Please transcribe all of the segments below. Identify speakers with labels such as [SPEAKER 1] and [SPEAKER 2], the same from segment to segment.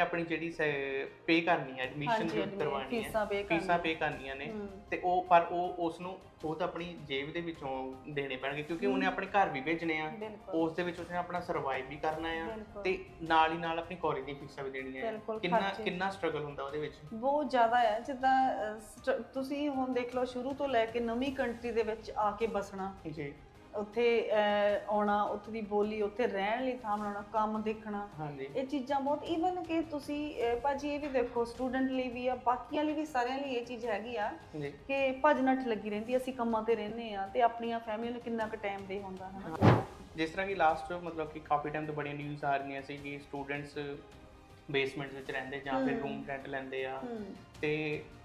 [SPEAKER 1] ਆਪਣੀ ਜਿਹੜੀ ਪੇ ਕਰਨੀ ਹੈ ਐਡਮਿਸ਼ਨ
[SPEAKER 2] ਹਾਂਜੀ
[SPEAKER 1] ਕਰਵਾਉਣੀ ਹੈ।
[SPEAKER 2] ਫੀਸਾਂ ਪੇ
[SPEAKER 1] ਫੀਸਾਂ ਪੇ ਕਰਨੀਆਂ ਨੇ ਤੇ ਉਹ ਪਰ ਉਹ ਉਸ ਨੂੰ ਖੁਦ ਆਪਣੀ ਜੇਬ ਦੇ ਵਿੱਚੋਂ ਦੇਣੇ ਪੈਣਗੇ ਕਿਉਂਕਿ ਉਹਨੇ ਆਪਣੇ ਘਰ ਵੀ ਭੇਜਣੇ ਆ।
[SPEAKER 2] ਬਿਲਕੁਲ।
[SPEAKER 1] ਉਸ ਦੇ ਵਿੱਚ ਉਸਨੇ ਆਪਣਾ ਸਰਵਾਈਵ ਵੀ ਕਰਨਾ ਆ
[SPEAKER 2] ਬਿਲਕੁਲ।
[SPEAKER 1] ਤੇ ਨਾਲ ਹੀ ਨਾਲ ਆਪਣੀ ਕਾਲਜ ਦੀ ਫੀਸਾਂ ਵੀ ਦੇਣੀਆਂ ਆ।
[SPEAKER 2] ਬਿਲਕੁਲ,
[SPEAKER 1] ਕਿੰਨਾ
[SPEAKER 2] ਖਰਚੇ।
[SPEAKER 1] ਕਿੰਨਾ ਸਟਰਗਲ ਹੁੰਦਾ ਉਹਦੇ ਵਿੱਚ?
[SPEAKER 2] ਬਹੁਤ ਜ਼ਿਆਦਾ ਹੈ ਜਿੱਦਾਂ ਅਹ, ਸਟ- ਤੁਸੀਂ ਹੁਣ ਦੇਖ ਲਓ ਸ਼ੁਰੂ ਤੋਂ ਲੈ ਕੇ ਨਵੀਂ ਕੰਟਰੀ ਦੇ ਵਿੱਚ ਆ ਕੇ ਬਸਣਾ।
[SPEAKER 1] ਜੀ।
[SPEAKER 2] ਉੱਥੇ ਅਹ, ਆਉਣਾ ਉੱਥੇ ਦੀ ਬੋਲੀ ਉੱਥੇ ਰਹਿਣ ਲਈ ਥਾਂ ਬਣਾਉਣਾ ਕੰਮ ਦੇਖਣਾ।
[SPEAKER 1] ਹਾਂਜੀ।
[SPEAKER 2] ਇਹ ਚੀਜ਼ਾਂ ਬਹੁਤ ਈਵਨ ਕਿ ਤੁਸੀਂ ਅਹ, ਭਾਜੀ ਇਹ ਵੀ ਦੇਖੋ ਸਟੂਡੈਂਟ ਲਈ ਵੀ ਆ ਬਾਕੀਆਂ ਲਈ ਵੀ ਸਾਰਿਆਂ ਲਈ ਇਹ ਚੀਜ਼ ਹੈਗੀ ਆ
[SPEAKER 1] ਜੀ।
[SPEAKER 2] ਕਿ ਭੱਜ ਨੱਠ ਲੱਗੀ ਰਹਿੰਦੀ ਅਸੀਂ ਕੰਮਾਂ ਤੇ ਰਹਿੰਦੇ ਆ ਤੇ ਆਪਣੀਆਂ ਫੈਮਿਲੀ ਨੂੰ ਕਿੰਨਾ ਕੁ ਟਾਈਮ ਦੇ ਹੁੰਦਾ ਹੈ।
[SPEAKER 1] ਜਿਸ ਤਰ੍ਹਾਂ ਕਿ ਲਾਸਟ ਮਤਲਬ ਕਿ ਕਾਫੀ ਟਾਈਮ ਤੋਂ ਬੜੀਆਂ ਨਿਊਜ਼ ਆ ਰਹੀਆਂ ਸੀ ਕਿ ਸਟੂਡੈਂਟਸ ਬੇਸਮੈਂਟ ਵਿੱਚ ਰਹਿੰਦੇ ਜਾਂ ਫਿਰ
[SPEAKER 2] ਹਮ।
[SPEAKER 1] ਰੂਮ ਰੈਂਟ ਲੈਂਦੇ ਆ।
[SPEAKER 2] ਹੂੰ।
[SPEAKER 1] ਤੇ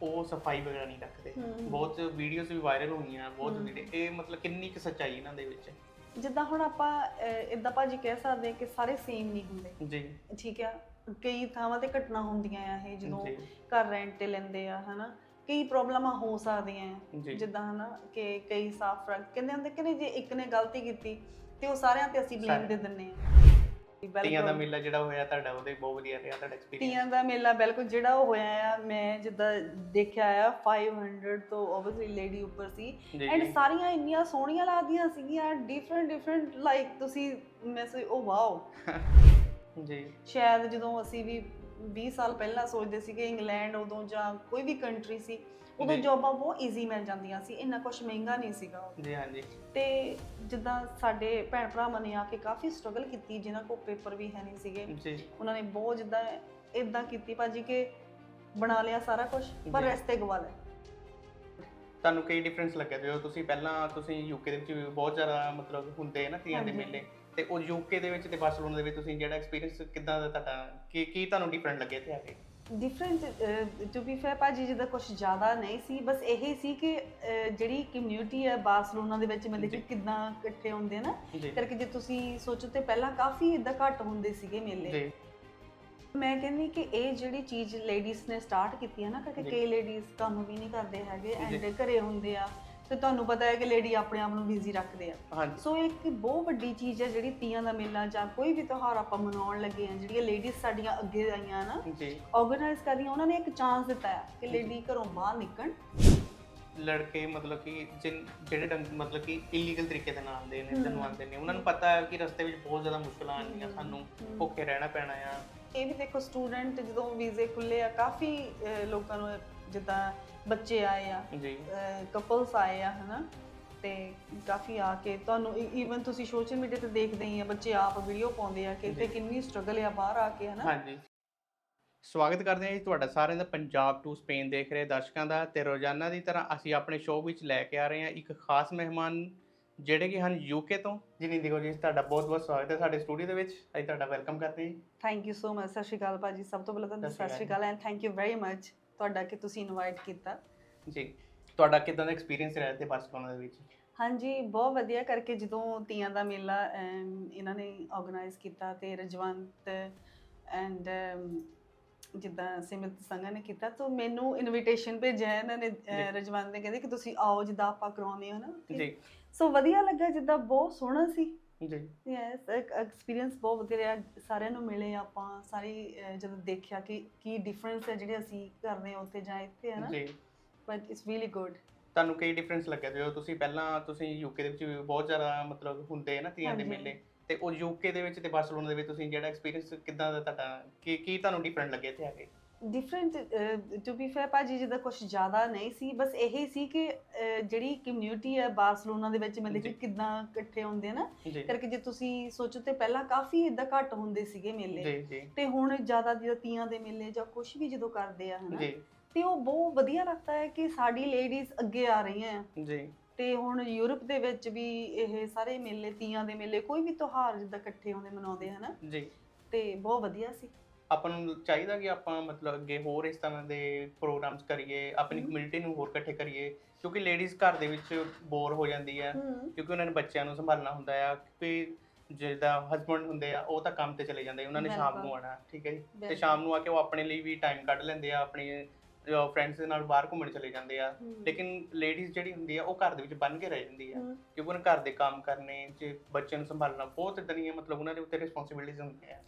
[SPEAKER 1] ਉਹ ਸਫ਼ਾਈ ਵਗੈਰਾ ਨਹੀਂ ਰੱਖਦੇ। ਬਹੁਤ ਵੀਡੀਓਜ਼ ਵੀ ਵਾਇਰਲ ਹੋਈਆਂ ਬਹੁਤ। ਵੀਡੀਓ ਇਹ ਮਤਲਬ ਕਿੰਨੀ ਕੁ ਸੱਚਾਈ ਇਹਨਾਂ ਦੇ ਵਿੱਚ?
[SPEAKER 2] ਜਿੱਦਾਂ ਹੁਣ ਆਪਾਂ ਇਦਾਂ ਭਾਜੀ ਕਹਿ ਸਕਦੇ ਹਾਂ ਕਿ ਸਾਰੇ ਸੇਮ ਨਹੀਂ ਹੁੰਦੇ।
[SPEAKER 1] ਜੀ।
[SPEAKER 2] ਠੀਕ ਆ? ਕਈ ਥਾਵਾਂ ਤੇ ਘਟਨਾ ਹੁੰਦੀਆਂ ਆ ਇਹ ਜਦੋਂ ਘਰ ਰੈਂਟ ਤੇ ਲੈਂਦੇ ਆ ਹਨਾ? ਕਈ ਪ੍ਰੋਬਲਮਾਂ ਹੋ ਸਕਦੀਆਂ ਜਿੱਦਾਂ ਹਨਾ ਕਿ ਕਈ ਸਾਫ਼ ਰੱਖ ਕਹਿੰਦੇ ਹੁੰਦੇ ਕਿ ਜੇ ਇੱਕ ਨੇ ਗਲਤੀ ਕੀਤੀ ਤੇ ਉਹ ਸਾਰਿਆਂ ਤੇ ਅਸੀਂ ਬਲੇਮ। ਦੇ ਦਿੰਨੇ ਆ।
[SPEAKER 1] ਤੀਆਂ ਦਾ
[SPEAKER 2] ਬਿਲਕੁਲ।
[SPEAKER 1] ਮੇਲਾ ਜਿਹੜਾ ਹੋਇਆ ਤੁਹਾਡਾ ਉਹਦੇ ਬਹੁਤ ਵਧੀਆ ਰਿਹਾ ਤੁਹਾਡਾ ਐਕਸਪੀਰੀਅੰਸ
[SPEAKER 2] ਤੀਆਂ ਦਾ ਮੇਲਾ ਬਿਲਕੁਲ ਜਿਹੜਾ ਉਹ ਹੋਇਆ ਆ ਮੈਂ ਜਿੱਦਾਂ ਦੇਖਿਆ ਆ 500 ਤੋਂ ਆਬਵੀਅਸਲੀ ਲੇਡੀ ਉੱਪਰ ਸੀ।
[SPEAKER 1] ਜੀ
[SPEAKER 2] ਐਂਡ
[SPEAKER 1] ਜੀ।
[SPEAKER 2] ਸਾਰੀਆਂ ਇੰਨੀਆਂ ਸੋਹਣੀਆਂ ਲੱਗਦੀਆਂ ਸੀਗੀਆਂ ਡਿਫਰੈਂਟ ਡਿਫਰੈਂਟ ਲਾਈਕ ਤੁਸੀਂ ਮੈਂ ਸੇ ਉਹ ਵਾਓ
[SPEAKER 1] ਜੀ।
[SPEAKER 2] ਸ਼ਾਇਦ ਜਦੋਂ ਅਸੀਂ ਵੀ 20 ਸਾਲ ਪਹਿਲਾਂ ਸੋਚਦੇ ਸੀਗੇ ਇੰਗਲੈਂਡ ਉਦੋਂ ਜਾਂ ਕੋਈ ਵੀ ਕੰਟਰੀ ਸੀ ਉਦੋਂ। ਜੌਬਾਂ ਬਹੁਤ ਈਜ਼ੀ ਮਿਲ ਜਾਂਦੀਆਂ ਸੀ ਇੰਨਾ ਕੁਝ ਮਹਿੰਗਾ ਨਹੀਂ ਸੀਗਾ।
[SPEAKER 1] ਜੀ ਹਾਂਜੀ
[SPEAKER 2] ਤੇ ਜਿੱਦਾਂ ਸਾਡੇ ਭੈਣ ਭਰਾਵਾਂ ਨੇ ਆ ਕੇ ਕਾਫੀ ਸਟਰਗਲ ਕੀਤੀ ਜਿਨ੍ਹਾਂ ਕੋਲ ਪੇਪਰ ਵੀ ਹੈ ਨਹੀਂ ਸੀਗੇ
[SPEAKER 1] ਜੀ
[SPEAKER 2] ਉਹਨਾਂ ਨੇ ਬਹੁਤ ਜਿੱਦਾਂ ਇਦਾਂ ਕੀਤੀ ਭਾਜੀ ਕਿ ਬਣਾ ਲਿਆ ਸਾਰਾ ਕੁਝ ਪਰ। ਰਸਤੇ ਗਵਾ ਲਏ
[SPEAKER 1] ਤੁਹਾਨੂੰ ਕਈ ਡਿਫਰੈਂਸ ਲੱਗਿਆ ਜਦੋਂ ਤੁਸੀਂ ਪਹਿਲਾਂ ਤੁਸੀਂ ਯੂਕੇ ਦੇ ਵਿੱਚ ਵੀ ਬਹੁਤ ਜ਼ਿਆਦਾ ਮਤਲਬ ਹੁੰਦੇ ਨਾ ਤੀਆਂ ਦੇ। ਮੇਲੇ ਤੇ ਉਹ ਯੂਕੇ ਦੇ ਵਿੱਚ ਤੇ ਬਾਰਸਲੋਨਾ ਦੇ ਵਿੱਚ ਤੁਸੀਂ ਜਿਹੜਾ ਐਕਸਪੀਰੀਅੰਸ ਕਿੱਦਾਂ ਦਾ ਤੁਹਾਡਾ ਕੀ ਕੀ ਤੁਹਾਨੂੰ ਡਿਫਰੈਂਟ ਲੱਗਿਆ ਇੱਥੇ ਆ ਕੇ
[SPEAKER 2] ਡਿਫਰੈਂਟ ਟੂ ਬੀ ਫੇਅਰ ਭਾਜੀ ਜਿੱਦਾਂ ਕੁਝ ਜ਼ਿਆਦਾ ਨਹੀਂ ਸੀ ਬਸ ਇਹੀ ਸੀ ਕਿ ਅਹ, ਜਿਹੜੀ ਕਮਿਊਨਿਟੀ ਹੈ ਬਾਰਸਲੋਨਾ ਦੇ ਵਿੱਚ ਮੈਂ ਦੇਖੀ
[SPEAKER 1] ਜੀ।
[SPEAKER 2] ਕਿਦਾਂ ਇਕੱਠੇ ਹੁੰਦੇ ਨਾ
[SPEAKER 1] ਜੀ
[SPEAKER 2] ਕਰਕੇ ਜੇ ਤੁਸੀਂ ਸੋਚੋ ਤੇ ਪਹਿਲਾਂ ਕਾਫੀ ਇਦਾਂ ਘੱਟ ਹੁੰਦੇ ਸੀਗੇ ਮੇਲੇ
[SPEAKER 1] ਜੀ
[SPEAKER 2] ਮੈਂ ਕਹਿੰਦੀ ਕਿ ਇਹ ਜਿਹੜੀ ਚੀਜ਼ ਲੇਡੀਜ਼ ਨੇ ਸਟਾਰਟ ਕੀਤੀ ਹੈ ਨਾ ਕਿ
[SPEAKER 1] ਜੀ।
[SPEAKER 2] ਕਈ ਲੇਡੀਜ਼ ਕੰਮ ਵੀ ਨਹੀਂ ਕਰਦੇ ਹੈਗੇ
[SPEAKER 1] ਜੀ।
[SPEAKER 2] ਐਂਡ ਘਰੇ ਹੁੰਦੇ ਆ ਤੇ ਤੁਹਾਨੂੰ ਪਤਾ ਹੈ ਕਿ ਲੇਡੀ ਆਪਣੇ ਆਪ ਨੂੰ ਬਿਜ਼ੀ ਰੱਖਦੇ ਆ।
[SPEAKER 1] ਹਾਂਜੀ।
[SPEAKER 2] ਸੋ ਇਹ ਇੱਕ ਬਹੁਤ ਵੱਡੀ ਚੀਜ਼ ਹੈ ਜਿਹੜੀ ਤੀਆਂ ਦਾ ਮੇਲਾ ਜਾਂ ਕੋਈ ਵੀ ਤਿਉਹਾਰ ਆਪਾਂ ਮਨਾਉਣ ਲੱਗੇ ਆ ਜਿਹੜੀਆਂ ਲੇਡੀਜ਼ ਸਾਡੀਆਂ ਅੱਗੇ ਆਈਆਂ ਨਾ
[SPEAKER 1] ਜੀ।
[SPEAKER 2] ਆਰਗੇਨਾਈਜ਼ ਕਰਦੀਆਂ ਉਹਨਾਂ ਨੇ ਇੱਕ ਚਾਂਸ ਦਿੱਤਾ ਹੈ ਕਿ। ਲੇਡੀ ਘਰੋਂ ਬਾਹਰ ਨਿਕਲਣ।
[SPEAKER 1] ਲੜਕੇ ਮਤਲਬ ਕਿ ਜਿਨ- ਜਿਹੜੇ ਡੰਗ- ਮਤਲਬ ਕਿ ਇਲੀਗਲ ਤਰੀਕੇ ਦੇ ਨਾਲ ਆਉਂਦੇ ਨੇ
[SPEAKER 2] ਹਮ।
[SPEAKER 1] ਜਨਮ ਆਉਂਦੇ ਨੇ ਉਹਨਾਂ ਨੂੰ ਪਤਾ ਹੈ ਕਿ ਰਸਤੇ ਵਿੱਚ ਬਹੁਤ ਜ਼ਿਆਦਾ ਮੁਸ਼ਕਲਾਂ ਆਉਣਗੀਆਂ ਸਾਨੂੰ। ਭੁੱਖੇ ਰਹਿਣਾ ਪੈਣਾ ਆ
[SPEAKER 2] ਇਹ ਵੀ ਦੇਖੋ ਸਟੂਡੈਂਟ ਜਦੋਂ ਵੀਜ਼ੇ ਖੁੱਲੇ ਆ ਕਾਫੀ ਅਹ, ਲੋਕਾਂ ਨੂੰ ਜਿੱਦਾਂ ਬੱਚੇ ਆਏ ਆ
[SPEAKER 1] ਜੀ
[SPEAKER 2] ਕਪਲਸ ਆਏ ਆ ਹਨਾ ਤੇ ਕਾਫੀ ਆ ਕੇ ਤੁਹਾਨੂੰ ਈਵਨ ਤੁਸੀਂ ਸੋਸ਼ਲ ਮੀਡੀਆ ਤੇ ਦੇਖਦੇ ਹੀ ਆ ਬੱਚੇ ਆਪ ਵੀਡੀਓ ਪਾਉਂਦੇ ਆ ਕਿ ਇੱਥੇ। ਕਿੰਨੀ ਸਟਰਗਲ ਆ ਬਾਹਰ ਆ ਕੇ ਹਨਾ
[SPEAKER 1] ਹਾਂਜੀ ਸਵਾਗਤ ਕਰਦੇ ਹਾਂ ਜੀ ਤੁਹਾਡਾ ਸਾਰਿਆਂ ਦਾ ਪੰਜਾਬ ਟੂ ਸਪੇਨ ਦੇਖ ਰਹੇ ਦਰਸ਼ਕਾਂ ਦਾ ਤੇ ਰੋਜ਼ਾਨਾ ਦੀ ਤਰ੍ਹਾਂ ਅਸੀਂ ਆਪਣੇ ਸ਼ੋਅ ਵਿੱਚ ਲੈ ਕੇ ਆ ਰਹੇ ਹਾਂ ਇੱਕ ਖਾਸ ਮਹਿਮਾਨ ਜਿਹੜੇ ਕਿ ਹਨ ਯੂਕੇ ਤੋਂ। ਜਿਨੀ ਦਿਗੋ ਜੀ ਤੁਹਾਡਾ ਬਹੁਤ ਬਹੁਤ ਸਵਾਗਤ ਹੈ ਸਾਡੇ ਸਟੂਡੀਓ ਦੇ ਵਿੱਚ। ਅਸੀਂ ਤੁਹਾਡਾ ਵੈਲਕਮ ਕਰਦੇ ਹਾਂ।
[SPEAKER 2] ਥੈਂਕ ਯੂ ਸੋ ਮਚ ਸਤਿ ਸ਼੍ਰੀ ਅਕਾਲ ਭਾਜੀ। ਸਭ ਤੋਂ ਪਹਿਲਾਂ ਤਾਂ
[SPEAKER 1] ਸਤਿ ਸ਼੍ਰੀ
[SPEAKER 2] ਅਕਾਲ and thank you very much ਤੁਹਾਡਾ ਕਿ ਤੁਸੀਂ ਇਨਵਾਈਟ ਕੀਤਾ।
[SPEAKER 1] ਜੀ ਤੁਹਾਡਾ ਕਿਦਾਂ ਦਾ ਐਕਸਪੀਰੀਅੰਸ ਰਿਹਾ ਤੇ ਬਾਰਸਲੋਨਾ ਦੇ ਵਿੱਚ?
[SPEAKER 2] ਹਾਂਜੀ ਬਹੁਤ ਵਧੀਆ ਕਰਕੇ ਜਦੋਂ ਤੀਆਂ ਦਾ ਮੇਲਾ ਇਹਨਾਂ ਨੇ ਆਰਗੇਨਾਈਜ਼ ਕੀਤਾ ਤੇ ਰਜਵੰਤ ਐਂਡ ਜਿੱਦਾਂ ਸਿਮਰਤ ਸੰਘਾ ਨੇ ਕੀਤਾ ਤਾਂ ਮੈਨੂੰ ਇਨਵੀਟੇਸ਼ਨ ਭੇਜਿਆ ਇਹਨਾਂ ਨੇ ਅਹ। ਰਜਵੰਤ ਨੇ ਕਹਿੰਦੇ ਕਿ ਤੁਸੀਂ ਆਓ ਜਿੱਦਾਂ ਆਪਾਂ ਕਰਾਉਂਦੇ ਹਾਂ ਨਾ।
[SPEAKER 1] ਜੀ।
[SPEAKER 2] ਸੋ ਵਧੀਆ ਲੱਗਾ ਜਿੱਦਾਂ ਬਹੁਤ ਸੋਹਣਾ ਸੀ।
[SPEAKER 1] ਜੀ।
[SPEAKER 2] ਯੈਸ ਐਕਸਪੀਰੀਅੰਸ ਬਹੁਤ ਵਧੀਆ ਰਿਹਾ ਸਾਰਿਆਂ ਨੂੰ ਮਿਲੇ ਆਪਾਂ ਸਾਰੀ ਅਹ, ਜਦੋਂ ਦੇਖਿਆ ਕਿ ਕੀ ਡਿਫਰੈਂਸ ਹੈ ਜਿਹੜੇ ਅਸੀਂ ਕਰਦੇ ਹਾਂ ਉੱਥੇ ਜਾਂ ਇੱਥੇ ਹੈ ਨਾ।
[SPEAKER 1] ਜੀ।
[SPEAKER 2] ਬਟ ਇਟਸ ਰੀਲੀ ਗੁੱਡ
[SPEAKER 1] ਤੁਹਾਨੂੰ ਕਈ ਡਿਫਰੈਂਸ ਲੱਗਿਆ ਜਦੋਂ ਤੁਸੀਂ ਪਹਿਲਾਂ ਤੁਸੀਂ ਯੂਕੇ ਦੇ ਵਿੱਚ ਵੀ ਬਹੁਤ ਜ਼ਿਆਦਾ ਮਤਲਬ ਹੁੰਦੇ ਆ ਨਾ ਤੀਆਂ ਦੇ
[SPEAKER 2] ਹਾਂਜੀ।
[SPEAKER 1] ਮੇਲੇ। ਤੇ ਉਹ ਯੂਕੇ ਦੇ ਵਿੱਚ ਤੇ ਬਾਰਸਲੋਨਾ ਦੇ ਵਿੱਚ ਤੁਸੀਂ ਜਿਹੜਾ ਐਕਸਪੀਰੀਅੰਸ ਕਿਦਾਂ ਦਾ ਤੁਹਾਡਾ ਕੀ ਕੀ ਤੁਹਾਨੂੰ ਡਿਫਰੈਂਟ ਲੱਗਿਆ ਇੱਥੇ ਆ ਕੇ?
[SPEAKER 2] ਡਿਫਰੈਂਟ ਟੂ ਬੀ ਫੇਅਰ ਭਾਜੀ ਜਿੱਦਾਂ ਕੁਝ ਜ਼ਿਆਦਾ ਨਹੀਂ ਸੀ ਬਸ ਇਹੀ ਸੀ ਕਿ ਅਹ, ਜਿਹੜੀ ਕਮਿਊਨਿਟੀ ਹੈ ਬਾਰਸਲੋਨਾ ਦੇ ਵਿੱਚ ਮੈਂ ਦੇਖੀ
[SPEAKER 1] ਜੀ।
[SPEAKER 2] ਕਿਦਾਂ ਇਕੱਠੇ ਹੁੰਦੇ ਆ ਨਾ
[SPEAKER 1] ਜੀ।
[SPEAKER 2] ਕਰਕੇ ਜੇ ਤੁਸੀਂ ਸੋਚੋ ਤੇ ਪਹਿਲਾਂ ਕਾਫੀ ਇਦਾਂ ਘੱਟ ਹੁੰਦੇ ਸੀਗੇ ਮੇਲੇ।
[SPEAKER 1] ਜੀ ਜੀ।
[SPEAKER 2] ਤੇ ਹੁਣ ਜ਼ਿਆਦਾ ਜਿੱਦਾਂ ਤੀਆਂ ਦੇ ਮੇਲੇ ਜਾਂ ਕੁਝ ਵੀ ਜਦੋਂ ਕਰਦੇ ਆ ਹਨਾ।
[SPEAKER 1] ਜੀ।
[SPEAKER 2] ਤੇ ਉਹ ਬਹੁਤ ਵਧੀਆ ਲੱਗਦਾ ਹੈ ਕਿ ਸਾਡੀ ਲੇਡੀਜ਼ ਅੱਗੇ ਆ ਰਹੀਆਂ ਆ।
[SPEAKER 1] ਜੀ।
[SPEAKER 2] ਤੇ ਹੁਣ ਯੂਰਪ ਦੇ ਵਿੱਚ ਵੀ ਇਹ ਸਾਰੇ ਮੇਲੇ ਤੀਆਂ ਦੇ ਮੇਲੇ ਕੋਈ ਵੀ ਤਿਉਹਾਰ ਜਿੱਦਾਂ ਇਕੱਠੇ ਹੁੰਦੇ ਮਨਾਉਂਦੇ ਹਨਾ
[SPEAKER 1] ਜੀ
[SPEAKER 2] ਤੇ ਬਹੁਤ ਵਧੀਆ ਸੀ
[SPEAKER 1] ਆਪਾਂ ਨੂੰ ਚਾਹੀਦਾ ਕਿ ਆਪਾਂ ਮਤਲਬ ਅੱਗੇ ਹੋਰ ਇਸ ਤਰ੍ਹਾਂ ਦੇ ਪ੍ਰੋਗਰਾਮਸ ਕਰੀਏ ਆਪਣੀ। ਕਮਿਊਨਿਟੀ ਨੂੰ ਹੋਰ ਇਕੱਠੇ ਕਰੀਏ ਕਿਉਂਕਿ ਲੇਡੀਜ਼ ਘਰ ਦੇ ਵਿੱਚ ਬੋਰ ਹੋ ਜਾਂਦੀ ਹੈ ਕਿਉਂਕਿ ਉਹਨਾਂ ਨੇ ਬੱਚਿਆਂ ਨੂੰ ਸੰਭਾਲਣਾ ਹੁੰਦਾ ਆ ਕਿ ਜਿਹਦਾ ਹਸਬੰਡ ਹੁੰਦੇ ਆ ਉਹ ਤਾਂ ਕੰਮ ਤੇ ਚਲੇ ਜਾਂਦੇ ਉਹਨਾਂ ਨੇ ਸ਼ਾਮ ਨੂੰ। ਆਣਾ ਠੀਕ ਹੈ ਜੀ ਤੇ। ਸ਼ਾਮ ਨੂੰ ਆ ਕੇ ਉਹ ਆਪਣੇ ਲਈ ਵੀ ਟਾਈਮ ਕੱਢ ਲੈਂਦੇ ਆ ਆਪਣੇ ਫਰੈਂਡਸ ਦੇ ਨਾਲ ਬਾਹਰ ਘੁੰਮਣ ਚਲੇ ਜਾਂਦੇ ਆ। ਲੇਕਿਨ ਲੇਡੀਜ਼ ਜਿਹੜੀ ਹੁੰਦੀ ਆ ਉਹ ਘਰ ਦੇ ਵਿੱਚ ਬੰਨ ਕੇ ਰਹਿ ਜਾਂਦੀ ਆ। ਕਿਉਂਕਿ ਉਹਨਾਂ ਘਰ ਦੇ ਕੰਮ ਕਰਨੇ ਜੇ ਬੱਚਿਆਂ ਨੂੰ ਸੰਭਾਲਣਾ ਬਹੁਤ ਇਦਾਂ ਦੀਆਂ ਮਤਲਬ ਉਹਨਾਂ ਦੇ ਉੱਤੇ ਰਿਸਪੌਂਸਿਬਿਲਿਟੀਜ਼ ਹੁੰਦੀਆਂ ਆ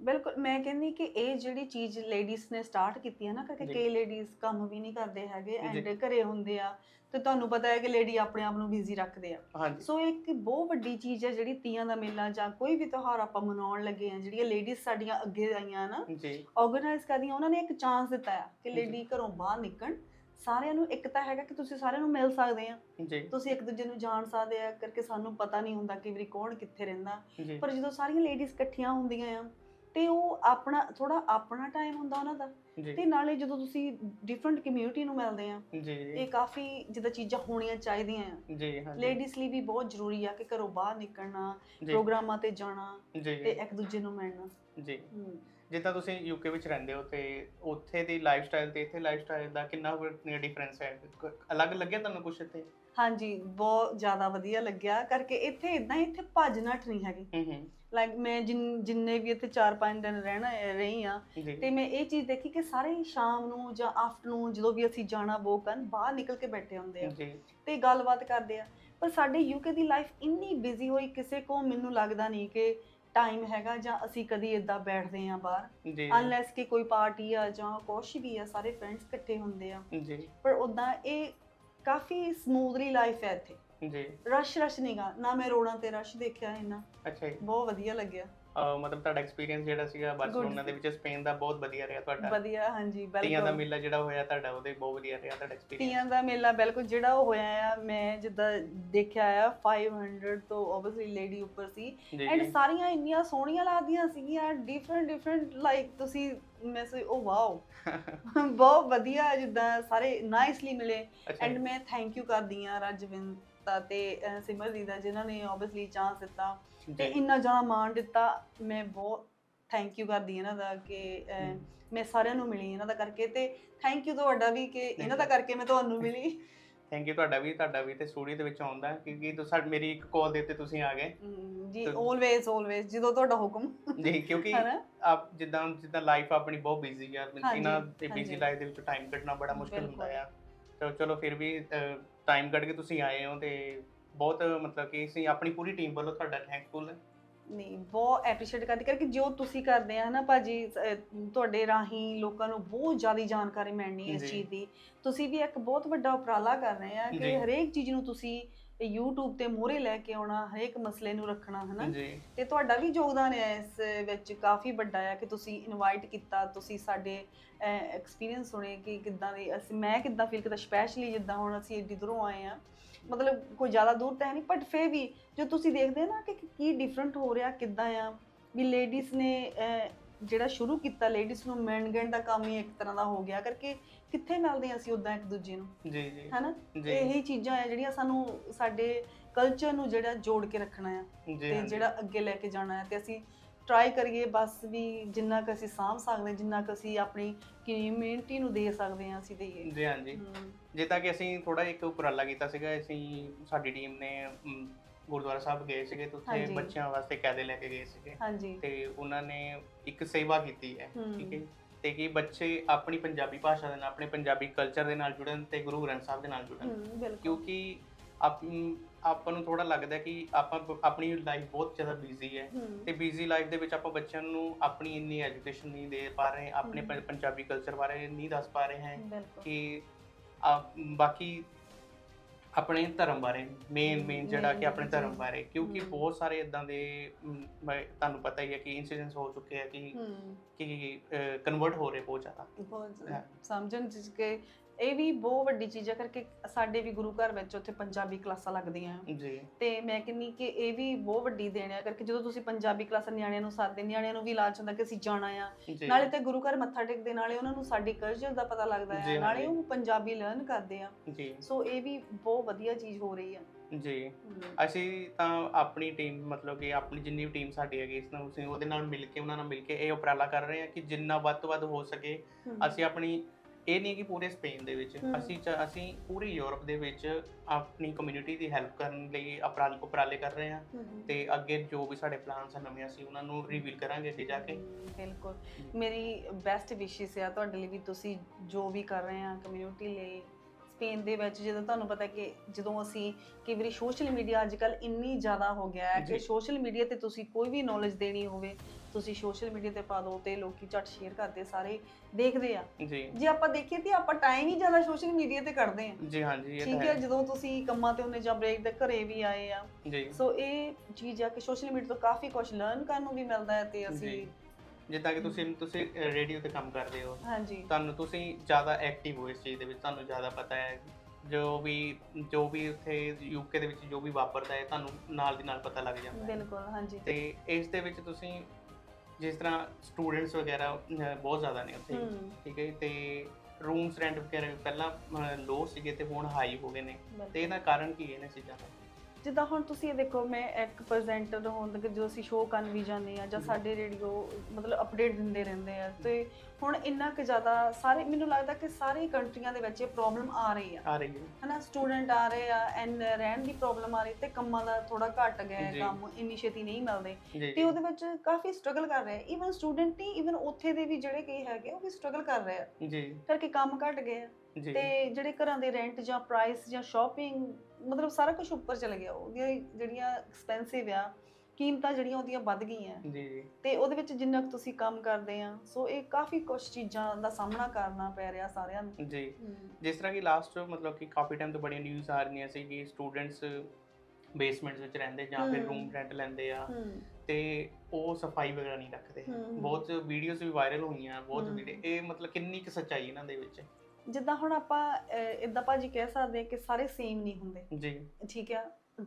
[SPEAKER 2] ਬਿਲਕੁਲ ਮੈਂ ਕਹਿੰਦੀ ਕਿ ਇਹ ਜਿਹੜੀ ਚੀਜ਼ ਲੇਡੀਜ਼ ਨੇ ਸਟਾਰਟ ਕੀਤੀ ਹੈ ਨਾ
[SPEAKER 1] ਜੀ।
[SPEAKER 2] ਕਈ ਲੇਡੀਜ਼ ਕੰਮ ਵੀ ਨਹੀਂ ਕਰਦੇ ਹੈਗੇ। ਐਂਡ ਘਰੇ ਹੁੰਦੇ ਆ ਤੇ ਤੁਹਾਨੂੰ ਪਤਾ ਹੈ ਕਿ ਲੇਡੀ ਆਪਣੇ ਆਪ ਨੂੰ ਬਿਜ਼ੀ ਰੱਖਦੇ ਆ।
[SPEAKER 1] ਹਾਂਜੀ।
[SPEAKER 2] ਸੋ ਇੱਕ ਬਹੁਤ ਵੱਡੀ ਚੀਜ਼ ਹੈ ਜਿਹੜੀ ਤੀਆਂ ਦਾ ਮੇਲਾ ਜਾਂ ਕੋਈ ਵੀ ਤਿਉਹਾਰ ਆਪਾਂ ਮਨਾਉਣ ਲੱਗੇ ਆ ਜਿਹੜੀਆਂ ਲੇਡੀਜ਼ ਸਾਡੀਆਂ ਅੱਗੇ ਆਈਆਂ ਨਾ
[SPEAKER 1] ਜੀ।
[SPEAKER 2] ਆਰਗੇਨਾਈਜ਼ ਕਰਦੀਆਂ ਉਹਨਾਂ ਨੇ ਇੱਕ ਚਾਂਸ ਦਿੱਤਾ ਹੈ ਕਿ। ਲੇਡੀ ਘਰੋਂ ਬਾਹਰ ਨਿਕਲਣ। ਸਾਰਿਆਂ ਨੂੰ ਇੱਕ ਤਾਂ ਹੈਗਾ ਕਿ ਤੁਸੀਂ ਸਾਰਿਆਂ ਨੂੰ ਮਿਲ ਸਕਦੇ ਆ।
[SPEAKER 1] ਜੀ।
[SPEAKER 2] ਤੁਸੀਂ ਇੱਕ ਦੂਜੇ ਨੂੰ ਜਾਣ ਸਕਦੇ ਆ ਕਰਕੇ ਸਾਨੂੰ ਪਤਾ ਨਹੀਂ ਹੁੰਦਾ ਕਿ ਵੀ ਕੌਣ ਕਿੱਥੇ ਰਹਿੰਦਾ। ਪਰ ਜਦੋਂ ਸਾਰੀਆਂ ਲੇਡੀਜ਼ ਇਕੱਠੀਆਂ ਹੁੰਦੀਆਂ ਆ ਤੇ ਉਹ ਆਪਣਾ ਥੋੜਾ ਆਪਣਾ ਟਾਈਮ ਹੁੰਦਾ ਉਹਨਾਂ ਦਾ।
[SPEAKER 1] ਜੀ।
[SPEAKER 2] ਤੇ ਨਾਲੇ ਜਦੋਂ ਤੁਸੀਂ ਡਿਫਰੈਂਟ ਕਮਿਊਨਿਟੀ ਨੂੰ ਮਿਲਦੇ ਆ
[SPEAKER 1] ਜੀ।
[SPEAKER 2] ਇਹ ਕਾਫੀ ਜਿੱਦਾਂ ਚੀਜ਼ਾਂ ਹੋਣੀਆਂ ਚਾਹੀਦੀਆਂ ਆ।
[SPEAKER 1] ਜੀ ਹਾਂਜੀ।
[SPEAKER 2] ਲੇਡੀਜ਼ ਲਈ ਵੀ ਬਹੁਤ ਜ਼ਰੂਰੀ ਆ ਕਿ ਘਰੋਂ ਬਾਹਰ ਨਿਕਲਣਾ
[SPEAKER 1] ਜੀ।
[SPEAKER 2] ਪ੍ਰੋਗਰਾਮਾਂ ਤੇ ਜਾਣਾ ਤੇ
[SPEAKER 1] ਜੀ
[SPEAKER 2] ਇੱਕ ਦੂਜੇ ਨੂੰ ਮਿਲਣਾ।
[SPEAKER 1] ਜੀ।
[SPEAKER 2] ਹਮ।
[SPEAKER 1] ਜਿੱਦਾਂ ਤੁਸੀਂ ਯੂਕੇ ਵਿੱਚ ਰਹਿੰਦੇ ਹੋ ਤੇ ਉੱਥੇ ਦੀ ਲਾਈਫ ਸਟਾਈਲ ਤੇ ਇੱਥੇ ਲਾਈਫ ਸਟਾਈਲ ਦਾ ਕਿੰਨਾ ਡਿਫਰੈਂਸ ਹੈ? ਅਲੱਗ ਲੱਗਿਆ ਤੁਹਾਨੂੰ ਕੁਝ ਇੱਥੇ?
[SPEAKER 2] ਹਾਂਜੀ ਬਹੁਤ ਜ਼ਿਆਦਾ ਵਧੀਆ ਲੱਗਿਆ। ਕਰਕੇ ਇੱਥੇ ਇਦਾਂ ਇੱਥੇ ਭੱਜ ਨੱਠ ਨਹੀਂ ਹੈਗੀ।
[SPEAKER 1] ਹੂੰ ਹੂੰ।
[SPEAKER 2] ਲਾਈਕ ਮੈਂ ਜਿੰਨ- ਜਿੰਨੇ ਵੀ ਇੱਥੇ 4-5 ਦਿਨ ਰਹਿਣਾ ਰਹੀ ਆ
[SPEAKER 1] ਜੀ।
[SPEAKER 2] ਤੇ ਮੈਂ ਇਹ ਚੀਜ਼ ਦੇਖੀ ਕਿ ਸਾਰੇ ਸ਼ਾਮ ਨੂੰ ਜਾਂ ਆਫਟਰਨੂਨ ਜਦੋਂ ਵੀ ਅਸੀਂ ਜਾਣਾ ਵੋਕ ਕਰਨ ਬਾਹਰ ਨਿਕਲ ਕੇ ਬੈਠੇ ਹੁੰਦੇ ਆ।
[SPEAKER 1] ਜੀ।
[SPEAKER 2] ਤੇ ਗੱਲਬਾਤ ਕਰਦੇ ਆ। ਪਰ ਸਾਡੇ ਯੂਕੇ ਦੀ ਲਾਈਫ ਇੰਨੀ ਬਿਜ਼ੀ ਹੋਈ ਕਿਸੇ ਕੋ ਮੈਨੂੰ ਲੱਗਦਾ ਨਹੀਂ ਕਿ ਟਾਈਮ ਹੈਗਾ ਜਾਂ ਅਸੀਂ ਕਦੀ ਇਦਾਂ ਬੈਠਦੇ ਆ ਬਾਹਰ।
[SPEAKER 1] ਜੀ।
[SPEAKER 2] ਅਨਲੈਸ ਕਿ ਕੋਈ ਪਾਰਟੀ ਆ ਜਾਂ ਕੁਛ ਵੀ ਆ ਸਾਰੇ ਫਰੈਂਡਸ ਇਕੱਠੇ ਹੁੰਦੇ ਆ।
[SPEAKER 1] ਜੀ।
[SPEAKER 2] ਪਰ ਉਦਾਂ ਇਹ ਕਾਫੀ ਸਮੂਥਲੀ ਲਾਈਫ ਹੈ ਇੱਥੇ।
[SPEAKER 1] ਜੀ।
[SPEAKER 2] ਰਸ਼ ਰਸ਼ ਨਹੀਂਗਾ ਨਾ ਮੈਂ ਰੋਡਾਂ ਤੇ ਰਸ਼ ਦੇਖਿਆ ਇੰਨਾ।
[SPEAKER 1] ਅੱਛਾ ਜੀ।
[SPEAKER 2] ਬਹੁਤ ਵਧੀਆ ਲੱਗਿਆ।
[SPEAKER 1] ਅਹ ਮਤਲਬ ਤੁਹਾਡਾ ਐਕਸਪੀਰੀਅੰਸ ਜਿਹੜਾ ਸੀਗਾ ਬਾਰਸੀਲੋਨਾ ਦੇ ਵਿੱਚ ਸਪੇਨ ਦਾ ਬਹੁਤ ਵਧੀਆ ਰਿਹਾ ਤੁਹਾਡਾ।
[SPEAKER 2] ਵਧੀਆ ਹਾਂਜੀ
[SPEAKER 1] ਤੀਆਂ ਦਾ
[SPEAKER 2] ਬਿਲਕੁਲ
[SPEAKER 1] ਮੇਲਾ ਜਿਹੜਾ ਹੋਇਆ ਤੁਹਾਡਾ ਉਹਦੇ ਬਹੁਤ ਵਧੀਆ ਰਿਹਾ ਤੁਹਾਡਾ ਐਕਸਪੀਰੀਅੰਸ
[SPEAKER 2] ਤੀਆਂ ਦਾ ਮੇਲਾ ਬਿਲਕੁਲ ਜਿਹੜਾ ਉਹ ਹੋਇਆ ਆ ਮੈਂ ਜਿੱਦਾਂ ਦੇਖਿਆ ਆ 500 ਤੋਂ ਆਬਵੀਅਸਲੀ ਲੇਡੀ ਉੱਪਰ ਸੀ।
[SPEAKER 1] ਜੀ
[SPEAKER 2] ਐਂਡ
[SPEAKER 1] ਜੀ।
[SPEAKER 2] ਸਾਰੀਆਂ ਇੰਨੀਆਂ ਸੋਹਣੀਆਂ ਲੱਗਦੀਆਂ ਸੀਗੀਆਂ ਡਿਫਰੈਂਟ ਡਿਫਰੈਂਟ ਲਾਈਕ ਤੁਸੀਂ ਮੈਂ ਸੇ ਓ ਵਾਓ ਬਹੁਤ ਵਧੀਆ ਜਿੱਦਾਂ ਸਾਰੇ ਨਾਈਸਲੀ ਮਿਲੇ।
[SPEAKER 1] ਅੱਛਾ
[SPEAKER 2] ਐਂਡ
[SPEAKER 1] ਜੀ,
[SPEAKER 2] ਮੈਂ ਥੈਂਕ ਯੂ ਕਰਦੀ ਆ ਰਜਵਿੰਤਾ ਤੇ ਅਹ, ਸਿਮਰ ਦੀ ਜਿਨ੍ਹਾਂ ਨੇ ਆਬਵੀਅਸਲੀ ਚਾਂਸ ਦਿੱਤਾ ਤੇ
[SPEAKER 1] ਜੀ
[SPEAKER 2] ਇੰਨਾ ਜ਼ਿਆਦਾ ਮਾਣ ਦਿੱਤਾ ਮੈਂ ਬਹੁਤ ਥੈਂਕ ਯੂ ਕਰਦੀ ਹਾਂ ਇਹਨਾਂ ਦਾ ਕਿ ਅਹ,
[SPEAKER 1] ਹਮ।
[SPEAKER 2] ਮੈਂ ਸਾਰਿਆਂ ਨੂੰ ਮਿਲੀ ਇਹਨਾਂ ਦਾ ਕਰਕੇ ਤੇ ਥੈਂਕ ਯੂ ਤੁਹਾਡਾ ਵੀ ਕਿ ਇਹਨਾਂ ਦਾ. ਕਰਕੇ ਮੈਂ ਤੁਹਾਨੂੰ ਮਿਲੀ
[SPEAKER 1] ਥੈਂਕ ਯੂ ਤੁਹਾਡਾ ਵੀ ਤੁਹਾਡਾ ਵੀ ਤੇ ਸਟੂਡੀਓ ਦੇ ਵਿੱਚ ਆਉਂਦਾ ਕਿਉਂਕਿ ਤੁਸੀਂ ਮੇਰੀ ਇੱਕ ਕਾਲ ਦੇ ਉੱਤੇ ਤੁਸੀਂ ਆ ਗਏ
[SPEAKER 2] ਹਮ, ਜੀ
[SPEAKER 1] ਤੇ-
[SPEAKER 2] ਆਲਵੇਜ਼ ਆਲਵੇਜ਼ ਜਦੋਂ ਤੁਹਾਡਾ ਹੁਕਮ
[SPEAKER 1] ਜੀ ਕਿਉਂਕਿ
[SPEAKER 2] ਹੈ ਨਾ
[SPEAKER 1] ਆਪ ਜਿੱਦਾਂ ਜਿੱਦਾਂ ਲਾਈਫ ਆਪਣੀ ਬਹੁਤ ਬਿਜ਼ੀ ਆ
[SPEAKER 2] ਹਾਂਜੀ,
[SPEAKER 1] ਇਹਨਾਂ ਤੇ ਬਿਜ਼ੀ
[SPEAKER 2] ਹਾਂਜੀ।
[SPEAKER 1] ਲਾਈਫ ਦੇ ਵਿੱਚ ਟਾਈਮ ਕੱਢਣਾ ਬੜਾ ਮੁਸ਼ਕਲ ਹੁੰਦਾ
[SPEAKER 2] ਬਿਲਕੁਲ।
[SPEAKER 1] ਆ ਤਾਂ ਚਲੋ ਫਿਰ ਵੀ ਟਾਈਮ ਕੱਢ ਕੇ ਤੁਸੀਂ ਆਏ ਹੋ ਤੇ ਬਹੁਤ ਮਤਲਬ ਕਿ ਅਸੀਂ ਆਪਣੀ ਪੂਰੀ ਟੀਮ ਵੱਲੋਂ ਤੁਹਾਡਾ ਥੈਂਕਫੁਲ ਹੈ
[SPEAKER 2] ਨਹੀਂ ਬਹੁਤ ਐਪਰੀਸ਼ੀਏਟ ਕਰਦੀ ਕਰਕੇ ਜੋ ਤੁਸੀਂ ਕਰਦੇ ਆ ਨਾ ਭਾਜੀ ਅਹ, ਤੁਹਾਡੇ ਰਾਹੀਂ ਲੋਕਾਂ ਨੂੰ ਬਹੁਤ ਜ਼ਿਆਦਾ ਜਾਣਕਾਰੀ ਮਿਲਣੀ ਹੈ ਇਸ
[SPEAKER 1] ਜੀ।
[SPEAKER 2] ਚੀਜ਼ ਦੀ ਤੁਸੀਂ ਵੀ ਇੱਕ ਬਹੁਤ ਵੱਡਾ ਉਪਰਾਲਾ ਕਰ ਰਹੇ ਆ ਕਿ
[SPEAKER 1] ਜੀ।
[SPEAKER 2] ਹਰੇਕ ਚੀਜ਼ ਨੂੰ ਤੁਸੀਂ YouTube ਤੇ ਮੂਹਰੇ ਲੈ ਕੇ ਆਉਣਾ ਹਰੇਕ ਮਸਲੇ ਨੂੰ ਰੱਖਣਾ ਹਨਾ?
[SPEAKER 1] ਜੀ
[SPEAKER 2] ਤੇ ਤੁਹਾਡਾ ਵੀ ਯੋਗਦਾਨ ਹੈ ਇਸ ਵਿੱਚ ਕਾਫੀ ਵੱਡਾ ਹੈ ਕਿ ਤੁਸੀਂ ਇਨਵਾਈਟ ਕੀਤਾ ਤੁਸੀਂ ਸਾਡੇ ਐਕਸਪੀਰੀਅੰਸ ਸੁਣੇ ਕਿ ਕਿੱਦਾਂ ਦੇ ਅਸੀਂ ਮੈਂ ਕਿੱਦਾਂ ਫੀਲ ਕੀਤਾ ਸਪੈਸ਼ਲੀ ਜਿੱਦਾਂ ਹੁਣ ਅਸੀਂ ਏਡੀ ਦੂਰੋਂ ਆਏ ਆ ਮਤਲਬ ਕੋਈ ਜ਼ਿਆਦਾ ਦੂਰ ਤਾਂ ਨਹੀਂ ਬਟ ਫੇਰ ਵੀ ਜੋ ਤੁਸੀਂ ਦੇਖਦੇ ਨਾ ਕਿ ਕੀ ਡਿਫਰੈਂਟ ਹੋ ਰਿਹਾ ਕਿੱਦਾਂ ਆ ਵੀ ਲੇਡੀਜ਼ ਨੇ ਜਿਹੜਾ ਸ਼ੁਰੂ ਕੀਤਾ ਲੇਡੀਜ਼ ਨੂੰ ਮਿਲਣ ਦਾ ਕੰਮ ਹੀ ਇੱਕ ਤਰ੍ਹਾਂ ਦਾ ਹੋ ਗਿਆ ਕਰਕੇ ਕਿੱਥੇ ਮਿਲਦੇ ਹਾਂ ਅਸੀਂ ਉਦਾਂ ਇੱਕ ਦੂਜੇ ਨੂੰ?
[SPEAKER 1] ਜੀ ਜੀ।
[SPEAKER 2] ਹਨਾ?
[SPEAKER 1] ਜੀ।
[SPEAKER 2] ਇਹੀ ਚੀਜ਼ਾਂ ਆ ਜਿਹੜੀਆਂ ਸਾਨੂੰ ਸਾਡੇ ਕਲਚਰ ਨੂੰ ਜਿਹੜਾ ਜੋੜ ਕੇ ਰੱਖਣਾ ਆ
[SPEAKER 1] ਜੀ
[SPEAKER 2] ਤੇ। ਜਿਹੜਾ ਅੱਗੇ ਲੈ ਕੇ ਜਾਣਾ ਹੈ ਤੇ ਅਸੀਂ ਟਰਾਈ ਕਰੀਏ ਬਸ ਵੀ ਜਿੰਨਾ ਕੁ ਅਸੀਂ ਸਾਂਭ ਸਕਦੇ ਜਿੰਨਾ ਕੁ ਅਸੀਂ ਆਪਣੀ ਕਮਿਊਨਿਟੀ ਨੂੰ ਦੇ ਸਕਦੇ ਹਾਂ ਅਸੀਂ ਦੇਈਏ।
[SPEAKER 1] ਜੀ ਹਾਂਜੀ।
[SPEAKER 2] ਹਮ,
[SPEAKER 1] ਜਿੱਦਾਂ ਕਿ ਅਸੀਂ ਥੋੜਾ ਇੱਕ ਉਪਰਾਲਾ ਕੀਤਾ ਸੀਗਾ ਅਸੀਂ ਸਾਡੀ ਟੀਮ ਨੇ ਗੁਰਦੁਆਰਾ ਸਾਹਿਬ ਗਏ ਸੀਗੇ ਤੇ ਉੱਥੇ
[SPEAKER 2] ਹਾਂਜੀ।
[SPEAKER 1] ਬੱਚਿਆਂ ਵਾਸਤੇ ਕਾਇਦੇ ਲੈ ਕੇ ਗਏ ਸੀਗੇ।
[SPEAKER 2] ਹਾਂਜੀ।
[SPEAKER 1] ਤੇ ਉਹਨਾਂ ਨੇ ਇੱਕ ਸੇਵਾ ਕੀਤੀ ਹੈ
[SPEAKER 2] ਹਮ।
[SPEAKER 1] ਠੀਕ ਹੈ। ਤੇ ਕਿ ਬੱਚੇ ਆਪਣੀ ਪੰਜਾਬੀ ਭਾਸ਼ਾ ਦੇ ਨਾਲ ਆਪਣੇ ਪੰਜਾਬੀ ਕਲਚਰ ਦੇ ਨਾਲ ਜੁੜਨ ਤੇ ਗੁਰੂ ਗ੍ਰੰਥ ਸਾਹਿਬ ਦੇ ਨਾਲ ਜੁੜਨ।
[SPEAKER 2] ਹਮ, ਬਿਲਕੁਲ।
[SPEAKER 1] ਕਿਉਂਕਿ ਆਪ ਨੂੰ ਥੋੜਾ ਲੱਗਦਾ ਕਿ ਆਪਾਂ ਆਪਣੀ ਲਾਈਫ ਬਹੁਤ ਜ਼ਿਆਦਾ ਬਿਜ਼ੀ ਹੈ।
[SPEAKER 2] ਹਮ,
[SPEAKER 1] ਤੇ ਬਿਜ਼ੀ ਲਾਈਫ ਦੇ ਵਿੱਚ ਆਪਾਂ ਬੱਚਿਆਂ ਨੂੰ ਆਪਣੀ ਇੰਨੀ ਐਜੂਕੇਸ਼ਨ ਨਹੀਂ ਦੇ ਪਾ ਰਹੇ ਆਪਣੇ
[SPEAKER 2] ਹਮ।
[SPEAKER 1] ਪੰ- ਪੰਜਾਬੀ ਕਲਚਰ ਬਾਰੇ ਨਹੀਂ ਦੱਸ ਪਾ ਰਹੇ ਹਾਂ
[SPEAKER 2] ਬਿਲਕੁਲ।
[SPEAKER 1] ਕਿ ਆ- ਬਾਕੀ ਆਪਣੇ ਧਰਮ ਬਾਰੇ ਮੇਨ ਮੇਨ ਜਿਹੜਾ ਕਿ ਆਪਣੇ ਧਰਮ। ਬਾਰੇ ਕਿਉਂਕਿ। ਬਹੁਤ ਸਾਰੇ ਇਦਾਂ ਦੇ ਮੈਂ- ਤੁਹਾਨੂੰ ਪਤਾ ਹੀ ਹੈ ਕਿ ਇਨਸੀਡੈਂਟਸ ਹੋ ਚੁੱਕੇ ਆ ਕਿ ਕਿ ਕਨਵਰਟ ਹੋ ਰਹੇ ਬਹੁਤ ਜ਼ਿਆਦਾ।
[SPEAKER 2] ਬਹੁਤ
[SPEAKER 1] ਹਾਂ।
[SPEAKER 2] ਸਮਝਣ ਚ ਕਿ ਇਹ ਵੀ ਬਹੁਤ ਵੱਡੀ ਚੀਜ਼ ਹੈ ਕਰਕੇ ਸਾਡੇ ਵੀ ਗੁਰੂ ਘਰ ਵਿੱਚ ਉੱਥੇ ਪੰਜਾਬੀ ਕਲਾਸਾਂ ਲੱਗਦੀਆਂ।
[SPEAKER 1] ਜੀ।
[SPEAKER 2] ਤੇ ਮੈਂ ਕਹਿੰਨੀ ਕਿ ਇਹ ਵੀ ਬਹੁਤ ਵੱਡੀ ਦੇਣ ਆ ਕਰਕੇ ਜਦੋਂ ਤੁਸੀਂ ਪੰਜਾਬੀ ਕਲਾਸਾਂ ਨਿਆਣਿਆਂ ਨੂੰ ਸਾਦੇ ਨਿਆਣਿਆਂ ਨੂੰ ਵੀ ਲਾਲਚ ਹੁੰਦਾ ਕਿ ਅਸੀਂ ਜਾਣਾ ਆ। ਨਾਲੇ ਤੇ ਗੁਰੂ ਘਰ ਮੱਥਾ ਟੇਕਦੇ ਨਾਲੇ ਉਹਨਾਂ ਨੂੰ ਸਾਡੇ ਕਲਚਰ ਦਾ ਪਤਾ ਲੱਗਦਾ ਹੈ ਨਾਲੇ। ਉਹ ਪੰਜਾਬੀ ਲਰਨ ਕਰਦੇ ਆ।
[SPEAKER 1] ਜੀ।
[SPEAKER 2] ਸੋ ਇਹ ਵੀ ਬਹੁਤ ਵਧੀਆ ਚੀਜ਼ ਹੋ ਰਹੀ ਆ।
[SPEAKER 1] ਜੀ। ਅਸੀਂ ਤਾਂ ਆਪਣੀ ਟੀਮ ਮਤਲਬ ਕਿ ਆਪਣੀ ਜਿੰਨੀ ਵੀ ਟੀਮ ਸਾਡੀ ਹੈਗੀ ਇਸ ਨਾਲ ਅਸੀਂ ਉਹਦੇ ਨਾਲ ਮਿਲ ਕੇ ਉਹਨਾਂ ਨਾਲ ਮਿਲ ਕੇ ਇਹ ਉਪਰਾਲਾ ਕਰ ਰਹੇ ਹਾਂ ਕਿ ਜਿੰਨਾ ਵੱਧ ਤੋਂ ਵੱਧ ਹੋ ਸਕੇ ਅਸੀਂ ਆਪਣੀ ਇਹ ਨਹੀਂ ਕਿ ਪੂਰੇ ਸਪੇਨ ਦੇ ਵਿੱਚ। ਅਸੀਂ ਚ- ਅਸੀਂ ਪੂਰੀ ਯੂਰਪ ਦੇ ਵਿੱਚ ਆਪਣੀ ਕਮਿਊਨਿਟੀ ਦੀ ਹੈਲਪ ਕਰਨ ਲਈ ਉਪਰਾਲੇ ਉਪਰਾਲੇ ਕਰ ਰਹੇ ਹਾਂ ਤੇ ਅੱਗੇ ਜੋ ਵੀ ਸਾਡੇ ਪਲਾਨਸ ਹਨ ਨਵੇਂ ਅਸੀਂ ਉਹਨਾਂ ਨੂੰ ਰਿਵੀਲ ਕਰਾਂਗੇ ਅੱਗੇ ਜਾ ਕੇ।
[SPEAKER 2] ਬਿਲਕੁਲ। ਮੇਰੀ ਬੈਸਟ ਵਿਸ਼ੇਸ ਆ ਤੁਹਾਡੇ ਲਈ ਵੀ ਤੁਸੀਂ ਜੋ ਵੀ ਕਰ ਰਹੇ ਆ ਕਮਿਊਨਿਟੀ ਲਈ ਸਪੇਨ ਦੇ ਵਿੱਚ ਜਦੋਂ ਤੁਹਾਨੂੰ ਪਤਾ ਕਿ ਜਦੋਂ ਅਸੀਂ ਕਈ ਵਾਰੀ ਸੋਸ਼ਲ ਮੀਡੀਆ ਅੱਜ ਕੱਲ ਇੰਨੀ ਜ਼ਿਆਦਾ ਹੋ ਗਿਆ ਹੈ ਕਿ
[SPEAKER 1] ਜੀ।
[SPEAKER 2] ਸੋਸ਼ਲ ਮੀਡੀਆ ਤੇ ਤੁਸੀਂ ਕੋਈ ਵੀ ਨੌਲੇਜ ਦੇਣੀ ਹੋਵੇ ਤੁਸੀਂ ਸੋਸ਼ਲ ਮੀਡੀਆ ਤੇ ਪਾ ਦਿਓ ਤੇ ਲੋਕੀ ਝਟ ਸ਼ੇਅਰ ਕਰਦੇ ਸਾਰੇ ਦੇਖਦੇ ਆ।
[SPEAKER 1] ਜੀ।
[SPEAKER 2] ਜੇ ਆਪਾਂ ਦੇਖੀਏ ਤੇ ਆਪਾਂ ਟਾਈਮ ਹੀ ਜ਼ਿਆਦਾ ਸੋਸ਼ਲ ਮੀਡੀਆ ਤੇ ਕੱਢਦੇ ਆ।
[SPEAKER 1] ਜੀ ਹਾਂਜੀ ਇਹ
[SPEAKER 2] ਠੀਕ ਹੈ।
[SPEAKER 1] ਹੈ
[SPEAKER 2] ਜਦੋਂ ਤੁਸੀਂ ਕੰਮਾਂ ਤੇ ਉਹਨੇ ਜਾਂ ਬ੍ਰੇਕ ਦੇ ਘਰੇ ਵੀ ਆਏ ਆ।
[SPEAKER 1] ਜੀ।
[SPEAKER 2] ਸੋ ਇਹ ਚੀਜ਼ ਆ ਕਿ ਸੋਸ਼ਲ ਮੀਡੀਆ ਤੋਂ ਕਾਫੀ ਕੁਝ ਲਰਨ ਕਰਨ ਨੂੰ ਵੀ ਮਿਲਦਾ ਹੈ ਤੇ ਅਸੀਂ
[SPEAKER 1] ਜੀ। ਜਿੱਦਾਂ ਕਿ ਤੁਸੀਂ ਤੁਸੀਂ ਰੇਡੀਓ ਤੇ ਕੰਮ ਕਰਦੇ ਹੋ।
[SPEAKER 2] ਹਾਂਜੀ।
[SPEAKER 1] ਤੁਹਾਨੂੰ ਤੁਸੀਂ ਜ਼ਿਆਦਾ ਐਕਟਿਵ ਹੋ ਇਸ ਚੀਜ਼ ਦੇ ਵਿੱਚ ਤੁਹਾਨੂੰ ਜ਼ਿਆਦਾ ਪਤਾ ਹੈ। ਜੋ ਵੀ ਜੋ ਵੀ ਉੱਥੇ ਯੂਕੇ ਦੇ ਵਿੱਚ ਜੋ ਵੀ ਵਾਪਰਦਾ ਹੈ ਤੁਹਾਨੂੰ ਨਾਲ ਦੀ ਨਾਲ ਪਤਾ ਲੱਗ ਜਾਂਦਾ ਹੈ।
[SPEAKER 2] ਬਿਲਕੁਲ ਹਾਂਜੀ।
[SPEAKER 1] ਤੇ ਇਸ ਦੇ ਵਿੱਚ ਤੁਸੀਂ ਜਿਸ ਤਰ੍ਹਾਂ ਸਟੂਡੈਂਟਸ ਵਗੈਰਾ ਬਹੁਤ ਜ਼ਿਆਦਾ ਨੇ ਉੱਥੇ।
[SPEAKER 2] ਹਮ,
[SPEAKER 1] ਠੀਕ ਹੈ ਜੀ, ਤੇ ਰੂਮਸ ਰੈਂਟ ਵਗੈਰਾ ਪਹਿਲਾਂ ਲੋ ਸੀਗੇ ਤੇ ਹੁਣ ਹਾਈ ਹੋ ਗਏ ਨੇ। ਤੇ। ਇਹਦਾ ਕਾਰਨ ਕੀ ਹੈ ਇਹਨਾਂ ਚੀਜ਼ਾਂ ਦਾ?
[SPEAKER 2] ਜਿੱਦਾਂ ਹੁਣ ਤੁਸੀਂ ਇਹ ਦੇਖੋ ਮੈਂ ਇੱਕ ਪ੍ਰੈਜ਼ੈਂਟਰ ਹੋਣ ਤੱਕ ਜੋ ਅਸੀਂ ਸ਼ੋਅ ਕਰਨ ਵੀ ਜਾਂਦੇ ਆ ਜਾਂ। ਸਾਡੇ ਰੇਡੀਓ ਮਤਲਬ ਅਪਡੇਟ ਦਿੰਦੇ ਰਹਿੰਦੇ ਆ ਤੇ ਹੁਣ ਇੰਨਾ ਕੁ ਜ਼ਿਆਦਾ ਸਾਰੇ ਮੈਨੂੰ ਲੱਗਦਾ ਕਿ ਸਾਰੇ ਕੰਟਰੀਆਂ ਦੇ ਵਿੱਚ ਇਹ ਪ੍ਰੋਬਲਮ ਆ ਰਹੀ ਆ।
[SPEAKER 1] ਆ ਰਹੀ ਹੈ।
[SPEAKER 2] ਹਨਾ ਸਟੂਡੈਂਟ ਆ ਰਹੇ ਆ ਐਂਡ ਰਹਿਣ ਦੀ ਪ੍ਰੋਬਲਮ ਆ ਰਹੀ ਤੇ ਕੰਮਾਂ ਦਾ ਥੋੜਾ ਘਟ ਗਿਆ ਹੈ। ਕੰਮ ਇੰਨੀ ਛੇਤੀ ਨਹੀਂ ਮਿਲਦੇ। ਤੇ ਉਹਦੇ ਵਿੱਚ ਕਾਫੀ ਸਟਰਗਲ ਕਰ ਰਹੇ ਆ। ਈਵਨ ਸਟੂਡੈਂਟ ਨਹੀਂ ਈਵਨ ਉੱਥੇ ਦੇ ਵੀ ਜਿਹੜੇ ਕਈ ਹੈਗੇ ਉਹ ਵੀ ਸਟਰਗਲ ਕਰ ਰਹੇ ਆ।
[SPEAKER 1] ਜੀ।
[SPEAKER 2] ਕਰਕੇ ਕੰਮ ਘਟ ਗਏ ਆ। ਤੇ ਜਿਹੜੇ ਘਰਾਂ ਦੇ ਰੈਂਟ ਜਾਂ ਪ੍ਰਾਈਸ ਜਾਂ ਸ਼ਾਪਿੰਗ ਮਤਲਬ ਸਾਰਾ ਕੁਝ ਉੱਪਰ ਚਲੇ ਗਿਆ ਉਹਦੀਆਂ ਜਿਹੜੀਆਂ ਐਕਸਪੈਂਸਿਵ ਆ ਕੀਮਤਾਂ ਜਿਹੜੀਆਂ ਉਹਦੀਆਂ ਵੱਧ ਗਈਆਂ।
[SPEAKER 1] ਜੀ ਜੀ।
[SPEAKER 2] ਤੇ ਉਹਦੇ ਵਿੱਚ ਜਿੰਨਾ ਕੁ ਤੁਸੀਂ ਕੰਮ ਕਰਦੇ ਆ ਸੋ ਇਹ ਕਾਫੀ ਕੁਝ ਚੀਜ਼ਾਂ ਦਾ ਸਾਹਮਣਾ ਕਰਨਾ ਪੈ ਰਿਹਾ ਸਾਰਿਆਂ ਨੂੰ।
[SPEAKER 1] ਜੀ। ਜਿਸ ਤਰ੍ਹਾਂ ਕਿ ਲਾਸਟ ਮਤਲਬ ਕਿ ਕਾਫੀ ਟਾਈਮ ਤੋਂ ਬੜੀਆਂ ਨਿਊਜ਼ ਆ ਰਹੀਆਂ ਸੀ ਕਿ ਸਟੂਡੈਂਟਸ ਬੇਸਮੈਂਟਸ ਵਿੱਚ ਰਹਿੰਦੇ ਜਾਂ ਫਿਰ। ਰੂਮ ਰੈਂਟ ਲੈਂਦੇ ਆ।
[SPEAKER 2] ਹੂੰ।
[SPEAKER 1] ਤੇ ਉਹ ਸਫ਼ਾਈ ਵਗੈਰਾ ਨਹੀਂ ਰੱਖਦੇ। ਬਹੁਤ ਵੀਡੀਓਜ਼ ਵੀ ਵਾਇਰਲ ਹੋਈਆਂ ਬਹੁਤ। ਵੀਡੀਓ ਇਹ ਮਤਲਬ ਕਿੰਨੀ ਕੁ ਸੱਚਾਈ ਇਹਨਾਂ ਦੇ ਵਿੱਚ।
[SPEAKER 2] ਜਿੱਦਾਂ ਹੁਣ ਆਪਾਂ ਇਦਾਂ ਭਾਜੀ ਕਹਿ ਸਕਦੇ ਆ ਕਿ ਸਾਰੇ ਸੇਮ ਨਹੀਂ ਹੁੰਦੇ।
[SPEAKER 1] ਜੀ।
[SPEAKER 2] ਠੀਕ ਆ?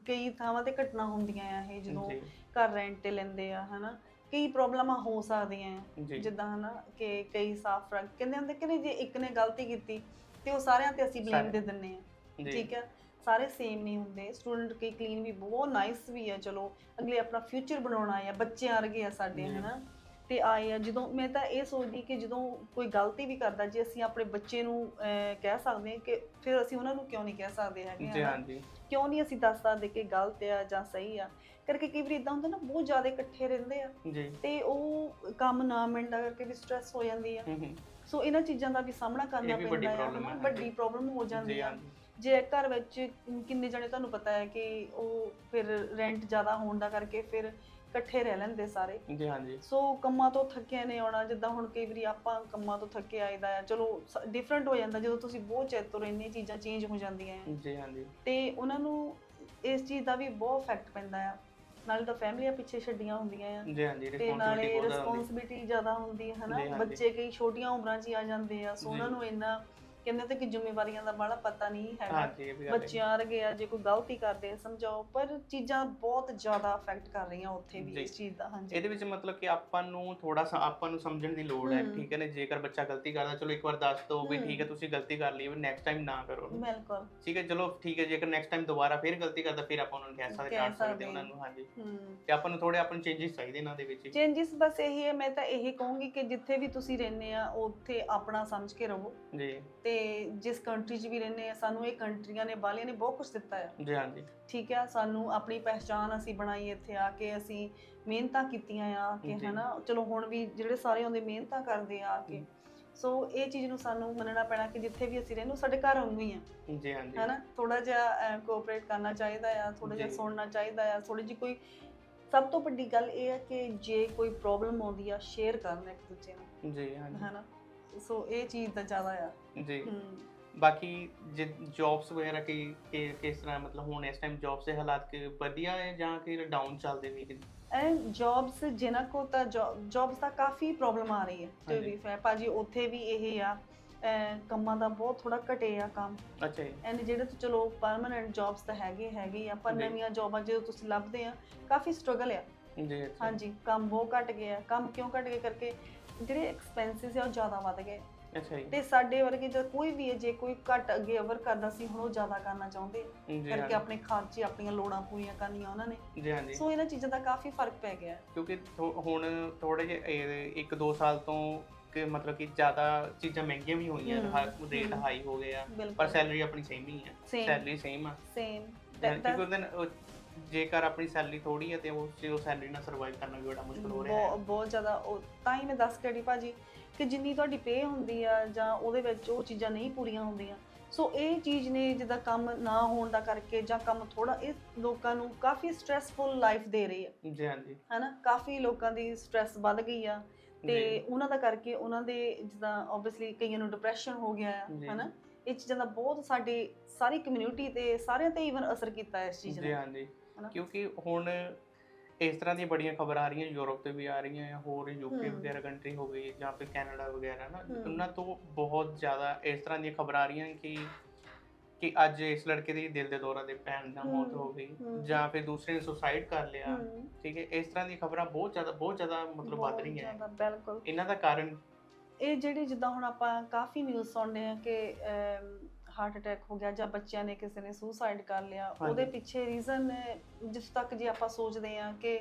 [SPEAKER 2] ਕਈ ਥਾਵਾਂ ਤੇ ਘਟਨਾ ਹੁੰਦੀਆਂ ਆ ਇਹ ਜਦੋਂ ਘਰ ਰੈਂਟ ਤੇ ਲੈਂਦੇ ਆ ਹਨਾ? ਕਈ ਪ੍ਰੋਬਲਮਾਂ ਹੋ ਸਕਦੀਆਂ ਆ। ਜਿੱਦਾਂ ਹਨਾ ਕਿ ਕਈ ਸਾਫ਼ ਰੱਖ ਕਹਿੰਦੇ ਹੁੰਦੇ ਕਿ ਜੇ ਇੱਕ ਨੇ ਗਲਤੀ ਕੀਤੀ ਤੇ ਉਹ ਸਾਰਿਆਂ ਤੇ ਅਸੀਂ ਬਲੇਮ। ਦੇ ਦਿੰਨੇ ਆ। ਠੀਕ ਹੈ ਸਾਰੇ ਸੇਮ ਨਹੀਂ ਹੁੰਦੇ। ਸਟੂਡੈਂਟ ਕਈ ਕਲੀਨ ਵੀ ਬਹੁਤ ਨਾਈਸ ਵੀ ਆ ਚਲੋ ਅਗਲੇ ਆਪਣਾ ਫਿਊਚਰ ਬਣਾਉਣਾ ਆ ਬੱਚੇ ਵਰਗੇ ਆ ਸਾਡੇ। ਹਨਾ? ਤੇ ਆਏ ਆ। ਜਦੋਂ ਮੈਂ ਤਾਂ ਇਹ ਸੋਚਦੀ ਕਿ ਜਦੋਂ ਕੋਈ ਗਲਤੀ ਵੀ ਕਰਦਾ ਜੇ ਅਸੀਂ ਆਪਣੇ ਬੱਚੇ ਨੂੰ ਅਹ, ਕਹਿ ਸਕਦੇ ਹਾਂ ਕਿ ਫਿਰ ਅਸੀਂ ਉਹਨਾਂ ਨੂੰ ਕਿਉਂ ਨਹੀਂ ਕਹਿ ਸਕਦੇ ਹੈਗੇ
[SPEAKER 1] ਜੀ
[SPEAKER 2] ਹਨਾ?
[SPEAKER 1] ਹਾਂਜੀ।
[SPEAKER 2] ਕਿਉਂ ਨਹੀਂ ਅਸੀਂ ਦੱਸ ਸਕਦੇ ਕਿ ਗਲਤ ਆ ਜਾਂ ਸਹੀ ਆ? ਕਰਕੇ ਕਈ ਵਾਰੀ ਇਦਾਂ ਹੁੰਦਾ ਨਾ ਬਹੁਤ ਜ਼ਿਆਦਾ ਇਕੱਠੇ ਰਹਿੰਦੇ ਆ।
[SPEAKER 1] ਜੀ।
[SPEAKER 2] ਤੇ ਉਹ ਕੰਮ ਨਾ ਮਿਲਣ ਕਰਕੇ ਵੀ ਸਟ੍ਰੈਸ ਹੋ ਜਾਂਦੀ ਆ। ਸੋ ਇਹਨਾਂ ਚੀਜ਼ਾਂ ਦਾ ਵੀ ਸਾਹਮਣਾ ਕਰਨਾ
[SPEAKER 1] ਇਹ ਵੀ ਵੱਡੀ
[SPEAKER 2] ਪੈਂਦਾ ਹੈ
[SPEAKER 1] problem ਹੈ,
[SPEAKER 2] ਵੱਡੀ। ਪ੍ਰੋਬਲਮ ਹੋ ਜਾਂਦੀ
[SPEAKER 1] ਜੀ
[SPEAKER 2] ਆ।
[SPEAKER 1] ਹਾਂਜੀ।
[SPEAKER 2] ਜੇ ਘਰ ਵਿੱਚ ਕਿੰਨੇ ਜਣੇ ਤੁਹਾਨੂੰ ਪਤਾ ਹੈ ਕਿ ਉਹ ਫਿਰ ਰੈਂਟ ਜ਼ਿਆਦਾ ਹੋਣ ਦਾ ਕਰਕੇ ਫਿਰ ਇਕੱਠੇ ਰਹਿ ਲੈਂਦੇ ਸਾਰੇ।
[SPEAKER 1] ਜੀ ਹਾਂਜੀ।
[SPEAKER 2] ਸੋ ਕੰਮਾਂ ਤੋਂ ਥੱਕੇ ਨੇ ਆਉਣਾ ਜਿੱਦਾਂ ਹੁਣ ਕਈ ਵਾਰੀ ਆਪਾਂ ਕੰਮਾਂ ਤੋਂ ਥੱਕੇ ਆਈਦਾ ਆ ਚਲੋ ਡਿਫਰੈਂਟ ਹੋ ਜਾਂਦਾ ਜਦੋਂ ਤੁਸੀਂ ਬਹੁਤ ਚਿਰ ਤੋਂ ਰਹਿੰਦੇ ਚੀਜ਼ਾਂ ਚੇਂਜ ਹੋ ਜਾਂਦੀਆਂ ਆ।
[SPEAKER 1] ਜੀ ਹਾਂਜੀ।
[SPEAKER 2] ਤੇ ਉਹਨਾਂ ਨੂੰ ਇਸ ਚੀਜ਼ ਦਾ ਵੀ ਬਹੁਤ ਇਫੈਕਟ ਪੈਂਦਾ ਆ। ਨਾਲੇ ਤਾਂ ਫੈਮਲੀਆਂ ਪਿੱਛੇ ਛੱਡੀਆਂ ਹੁੰਦੀਆਂ ਆ।
[SPEAKER 1] ਜੀ ਹਾਂਜੀ
[SPEAKER 2] ਤੇ ਨਾਲੇ
[SPEAKER 1] ਰਿਸਪੌਂਸਿਬਿਲਟੀ ਜ਼ਿਆਦਾ ਹੁੰਦੀ।
[SPEAKER 2] ਹੈ ਹਨਾ। ਬੱਚੇ ਕਈ ਛੋਟੀਆਂ ਉਮਰਾਂ 'ਚ ਹੀ ਆ ਜਾਂਦੇ ਆ ਸੋ ਉਹਨਾਂ। ਨੂੰ ਇੰਨਾ ਕਹਿੰਦੇ ਤੇ ਕਿ ਜ਼ਿੰਮੇਵਾਰੀਆਂ ਦਾ ਬੜਾ ਪਤਾ ਨਹੀਂ ਹੈਗਾ।
[SPEAKER 1] ਹਾਂਜੀ ਇਹ ਵੀ ਗੱਲ ਹੈ।
[SPEAKER 2] ਬੱਚਿਆਂ ਵਰਗੇ ਆ ਜੇ ਕੋਈ ਗਲਤੀ ਕਰਦੇ ਆ, ਸਮਝਾਓ ਪਰ ਚੀਜ਼ਾਂ ਬਹੁਤ ਜ਼ਿਆਦਾ ਅਫੈਕਟ ਕਰ ਰਹੀਆਂ ਉੱਥੇ ਵੀ। ਇਸ ਚੀਜ਼ ਦਾ ਹਾਂਜੀ।
[SPEAKER 1] ਇਹਦੇ ਵਿੱਚ ਮਤਲਬ ਕਿ ਆਪਾਂ ਨੂੰ ਥੋੜਾ ਸਾ ਆਪਾਂ ਨੂੰ ਸਮਝਣ ਦੀ ਲੋੜ ਹੈ। ਠੀਕ ਹੈ ਨਾ ਜੇਕਰ ਬੱਚਾ ਗਲਤੀ ਕਰਦਾ ਚਲੋ ਇੱਕ ਵਾਰ ਦੱਸ ਦਿਓ ਵੀ। ਠੀਕ ਹੈ ਤੁਸੀਂ ਗਲਤੀ ਕਰ ਲਈ ਵੀ ਨੈਕਸਟ ਟਾਈਮ ਨਾ ਕਰੋ
[SPEAKER 2] ਬਿਲਕੁਲ।
[SPEAKER 1] ਠੀਕ ਹੈ ਚਲੋ ਠੀਕ ਹੈ ਜੇਕਰ ਨੈਕਸਟ ਟਾਈਮ ਦੁਬਾਰਾ ਫਿਰ ਗਲਤੀ ਕਰਦਾ ਫਿਰ ਆਪਾਂ ਉਹਨਾਂ ਨੂੰ ਕਹਿ ਸਕਦੇ
[SPEAKER 2] ਕਹਿ
[SPEAKER 1] ਕਰ ਸਕਦੇ
[SPEAKER 2] ਸਕਦੇ।
[SPEAKER 1] ਉਹਨਾਂ ਨੂੰ ਹਾਂਜੀ।
[SPEAKER 2] ਹੂੰ।
[SPEAKER 1] ਤੇ ਆਪਾਂ ਨੂੰ ਥੋੜੇ ਆਪਾਂ ਨੂੰ ਚੇਂਜਸ ਚਾਹੀਦੇ ਇਹਨਾਂ ਦੇ ਵਿੱਚ
[SPEAKER 2] ਚੇਂਜਸ ਬਸ ਇਹੀ ਹੈ ਮੈਂ ਤਾਂ ਇਹੀ ਕਹੂੰਗੀ ਕਿ ਜਿੱਥੇ ਵੀ ਤੁਸੀਂ ਰਹਿੰਦੇ ਆ ਉੱਥੇ ਆਪਣਾ ਸਮਝ ਕੇ ਰਹੋ।
[SPEAKER 1] ਜੀ।
[SPEAKER 2] ਤੇ ਜਿਸ ਕੰਟਰੀ 'ਚ ਵੀ ਰਹਿੰਦੇ ਆ ਸਾਨੂੰ ਇਹ ਕੰਟਰੀਆਂ ਨੇ ਬਾਲੀਆਂ ਨੇ ਬਹੁਤ ਕੁਝ ਦਿੱਤਾ ਹੈ
[SPEAKER 1] ਜੀ। ਹਾਂਜੀ
[SPEAKER 2] ਠੀਕ ਹੈ ਸਾਨੂੰ ਆਪਣੀ ਪਹਿਚਾਨ ਅਸੀਂ ਬਣਾਈ ਇੱਥੇ ਆ ਕੇ ਅਸੀਂ ਮਿਹਨਤਾਂ ਕੀਤੀਆਂ ਆ ਕਿ
[SPEAKER 1] ਜੀ।
[SPEAKER 2] ਹਨਾ? ਚਲੋ ਹੁਣ ਵੀ ਜਿਹੜੇ ਸਾਰੇ ਆਉਂਦੇ ਮਿਹਨਤਾਂ ਕਰਦੇ ਆ ਕੇ। ਸੋ ਇਹ ਚੀਜ਼ ਨੂੰ ਸਾਨੂੰ ਮੰਨਣਾ ਪੈਣਾ ਕਿ ਜਿੱਥੇ ਵੀ ਅਸੀਂ ਰਹਿੰਦੇ ਉਹ ਸਾਡੇ ਘਰ ਵਾਂਗੂ ਹੀ ਆ।
[SPEAKER 1] ਜੀ ਹਾਂਜੀ
[SPEAKER 2] ਹਨਾ? ਥੋੜਾ ਜਿਹਾ ਕੋਆਪਰੇਟ ਕਰਨਾ ਚਾਹੀਦਾ ਆ ਥੋੜਾ ਜਿਹਾ
[SPEAKER 1] ਜੀ।
[SPEAKER 2] ਸੁਣਨਾ ਚਾਹੀਦਾ ਆ ਥੋੜੀ ਜਿਹੀ ਕੋਈ ਸਭ ਤੋਂ ਵੱਡੀ ਗੱਲ ਇਹ ਹੈ ਕਿ ਜੇ ਕੋਈ ਪ੍ਰੋਬਲਮ ਆਉਂਦੀ ਆ ਸ਼ੇਅਰ ਕਰਨਾ ਇੱਕ ਦੂਜੇ ਨਾਲ
[SPEAKER 1] ਜੀ ਹਾਂਜੀ
[SPEAKER 2] ਹਨਾ? ਸੋ ਇਹ ਚੀਜ਼ ਤਾਂ ਜ਼ਿਆਦਾ ਆ।
[SPEAKER 1] ਜੀ। ਬਾਕੀ ਜੇ ਜੌਬਸ ਵਗੈਰਾ ਕੀ ਕੀ- ਕਿਸ ਤਰ੍ਹਾਂ ਮਤਲਬ ਹੁਣ ਇਸ ਟਾਈਮ ਜੌਬਸ ਦੇ ਹਾਲਾਤ ਕਿ ਵਧੀਆ ਹੈ ਜਾਂ ਕਿ ਡਾਊਨ ਚੱਲਦੇ ਵੀ ਕਿ
[SPEAKER 2] ਐਂਡ ਜੌਬਸ ਜਿਨ੍ਹਾਂ ਕੋ ਤਾਂ ਜੌਬਸ ਦਾ ਕਾਫੀ ਪ੍ਰੋਬਲਮ ਆ ਰਹੀ ਹੈ
[SPEAKER 1] ਹਾਂਜੀ।
[SPEAKER 2] ਵੀ ਫੈ ਭਾਜੀ ਉੱਥੇ ਵੀ ਇਹ ਆ ਕੰਮਾਂ ਦਾ ਬਹੁਤ ਥੋੜਾ ਘਟੇ ਆ ਕੰਮ।
[SPEAKER 1] ਅੱਛਾ ਜੀ।
[SPEAKER 2] ਐਂਡ ਜਿਹੜੇ ਤਾਂ ਚਲੋ ਪਰਮਨੈਂਟ ਜੌਬਸ ਤਾਂ ਹੈਗੇ ਹੈਗੇ ਆ ਪਰ
[SPEAKER 1] ਜੀ।
[SPEAKER 2] ਨਵੀਆਂ ਜੌਬਾਂ ਜਦੋਂ ਤੁਸੀਂ ਲੱਭਦੇ ਆ ਕਾਫੀ ਸਟਰਗਲ ਆ।
[SPEAKER 1] ਜੀ ਅੱਛਾ।
[SPEAKER 2] ਹਾਂਜੀ ਕੰਮ ਬਹੁਤ ਘਟ ਗਏ ਆ ਕੰਮ ਕਿਉਂ ਘਟ ਗਏ ਕਰਕੇ ਜਿਹੜੇ ਐਕਸਪੈਂਸਿਸ ਆ ਉਹ ਜ਼ਿਆਦਾ ਵੱਧ ਗਏ।
[SPEAKER 1] ਅੱਛਾ ਜੀ।
[SPEAKER 2] ਤੇ ਸਾਡੇ ਵਰਗੇ ਜਦ ਕੋਈ ਵੀ ਹੈ ਜੇ ਕੋਈ ਘਟ ਅੱਗੇ ਅਵਰ ਕਰਦਾ ਸੀ ਹੁਣ ਉਹ ਜ਼ਿਆਦਾ ਕਰਨਾ ਚਾਹੁੰਦੇ। ਆ।
[SPEAKER 1] ਜੀ
[SPEAKER 2] ਕਰਕੇ ਆਪਣੇ ਖਰਚੇ ਆਪਣੀਆਂ ਲੋੜਾਂ ਪੂਰੀਆਂ ਕਰਨੀਆਂ ਉਹਨਾਂ ਨੇ।
[SPEAKER 1] ਜੀ ਹਾਂਜੀ।
[SPEAKER 2] ਸੋ ਇਹਨਾਂ ਚੀਜ਼ਾਂ ਦਾ ਕਾਫੀ ਫ਼ਰਕ ਪੈ ਗਿਆ। ਹੈ।
[SPEAKER 1] ਕਿਉਂਕਿ ਥੋ- ਹੁਣ ਥੋੜੇ ਜਿਹੇ 1-2 ਸਾਲ ਤੋਂ ਕਿ ਮਤਲਬ ਕਿ ਜ਼ਿਆਦਾ ਚੀਜ਼ਾਂ ਮਹਿੰਗੀਆਂ ਵੀ ਹੋਈਆਂ
[SPEAKER 2] ਹਮ,
[SPEAKER 1] ਰੇਟ
[SPEAKER 2] ਹਮ।
[SPEAKER 1] ਹਾਈ ਹੋ ਗਏ ਆ। ਪਰ
[SPEAKER 2] ਬਿਲਕੁਲ।
[SPEAKER 1] ਸੈਲਰੀ ਆਪਣੀ ਸੇਮ ਹੀ ਹੈ
[SPEAKER 2] Same.
[SPEAKER 1] ਸੈਲਰੀ ਸੇਮ ਆ।
[SPEAKER 2] ਸੇਮ
[SPEAKER 1] ਕਿਉਂਕਿ ਉਹਦੇ ਨਾਲ ਉਹ- ਜੇਕਰ ਆਪਣੀ ਸੈਲਰੀ ਥੋੜੀ ਹੈ ਤੇ ਉਸ ਚ ਉਹ ਸੈਲਰੀ ਨਾਲ ਸਰਵਾਈਵ ਕਰਨਾ ਵੀ ਬੜਾ ਮੁਸ਼ਕਲ ਹੋ ਰਿਹਾ ਹੈ।
[SPEAKER 2] ਬਹੁਤ ਬਹੁਤ ਜ਼ਿਆਦਾ ਉਹ ਤਾਂ ਹੀ ਮੈਂ ਦੱਸ ਕੇ ਹਟੀ ਭਾਜੀ ਕਿ ਜਿੰਨੀ ਤੁਹਾਡੀ ਪੇ ਹੁੰਦੀ ਆ ਜਾਂ ਉਹਦੇ ਵਿੱਚ ਉਹ ਚੀਜ਼ਾਂ ਨਹੀਂ ਪੂਰੀਆਂ ਹੁੰਦੀਆਂ। ਸੋ ਇਹ ਚੀਜ਼ ਨੇ ਜਿੱਦਾਂ ਕੰਮ ਨਾ ਹੋਣ ਦਾ ਕਰਕੇ ਜਾਂ ਕੰਮ ਥੋੜਾ ਇਹ ਲੋਕਾਂ ਨੂੰ ਕਾਫੀ ਸਟ੍ਰੈਸਫੁਲ ਲਾਈਫ ਦੇ ਰਹੀ ਹੈ।
[SPEAKER 1] ਜੀ ਹਾਂਜੀ।
[SPEAKER 2] ਹਨਾ? ਕਾਫੀ ਲੋਕਾਂ ਦੀ ਸਟ੍ਰੈਸ ਵੱਧ ਗਈ ਆ ਤੇ
[SPEAKER 1] ਜੀ।
[SPEAKER 2] ਉਹਨਾਂ ਦਾ ਕਰਕੇ ਉਹਨਾਂ ਦੇ ਜਿੱਦਾਂ ਆਬਵੀਅਸਲੀ ਕਈਆਂ ਨੂੰ ਡਿਪਰੈਸ਼ਨ ਹੋ ਗਿਆ ਆ
[SPEAKER 1] ਜੀ।
[SPEAKER 2] ਹਨਾ? ਇਹ ਚੀਜ਼ਾਂ ਦਾ ਬਹੁਤ ਸਾਡੀ ਸਾਰੀ ਕਮਿਊਨਿਟੀ ਤੇ ਸਾਰਿਆਂ ਤੇ ਇਵਨ ਅਸਰ ਕੀਤਾ ਹੈ ਇਸ ਚੀਜ਼
[SPEAKER 1] ਜੀ
[SPEAKER 2] ਨੇ।
[SPEAKER 1] ਹਾਂਜੀ? ਕਿਉਂਕਿ ਹੁਣ ਇਸ ਤਰ੍ਹਾਂ ਦੀਆਂ ਬੜੀਆਂ ਖਬਰਾਂ ਆ ਰਹੀਆਂ ਯੂਰਪ ਤੋਂ ਵੀ ਆ ਰਹੀਆਂ ਆ ਹੋਰ ਯੂਕੇ। ਵਗੈਰਾ ਕੰਟਰੀ ਹੋ ਗਈ ਜਾਂ ਫਿਰ ਕੈਨੇਡਾ ਵਗੈਰਾ ਨਾ। ਉਹਨਾਂ ਤੋਂ ਬਹੁਤ ਜ਼ਿਆਦਾ ਇਸ ਤਰ੍ਹਾਂ ਦੀਆਂ ਖਬਰਾਂ ਆ ਰਹੀਆਂ ਕਿ ਕਿ ਅੱਜ ਇਸ ਲੜਕੇ ਦੀ ਦਿਲ ਦੇ ਦੌਰਾ ਦੇ ਪੈਣ ਦਾ ਮੌਤ ਹੋ ਗਈ। ਜਾਂ ਫਿਰ ਦੂਸਰੇ ਨੇ ਸੁਸਾਈਡ ਕਰ ਲਿਆ ਠੀਕ ਹੈ ਇਸ ਤਰ੍ਹਾਂ ਦੀਆਂ ਖਬਰਾਂ ਬਹੁਤ ਜ਼ਿਆਦਾ ਬਹੁਤ ਜ਼ਿਆਦਾ ਮਤਲਬ ਵੱਧ ਰਹੀਆਂ ਹੈ
[SPEAKER 2] ਬਿਲਕੁਲ
[SPEAKER 1] ਇਹਨਾਂ ਦਾ ਕਾਰਨ
[SPEAKER 2] ਇਹ ਜਿਹੜੀ ਜਿੱਦਾਂ ਹੁਣ ਆਪਾਂ ਕਾਫੀ ਨਿਊਜ਼ ਸੁਣਦੇ ਆ ਕਿ ਹਾਰਟ ਅਟੈਕ ਹੋ ਗਿਆ ਜਾਂ ਬੱਚਿਆਂ ਨੇ ਕਿਸੇ ਨੇ ਸੁਸਾਈਡ ਕਰ ਲਿਆ। ਉਹਦੇ ਪਿੱਛੇ ਰੀਜ਼ਨ ਜਿਸ ਤੱਕ ਜੇ ਆਪਾਂ ਸੋਚਦੇ ਆ ਕਿ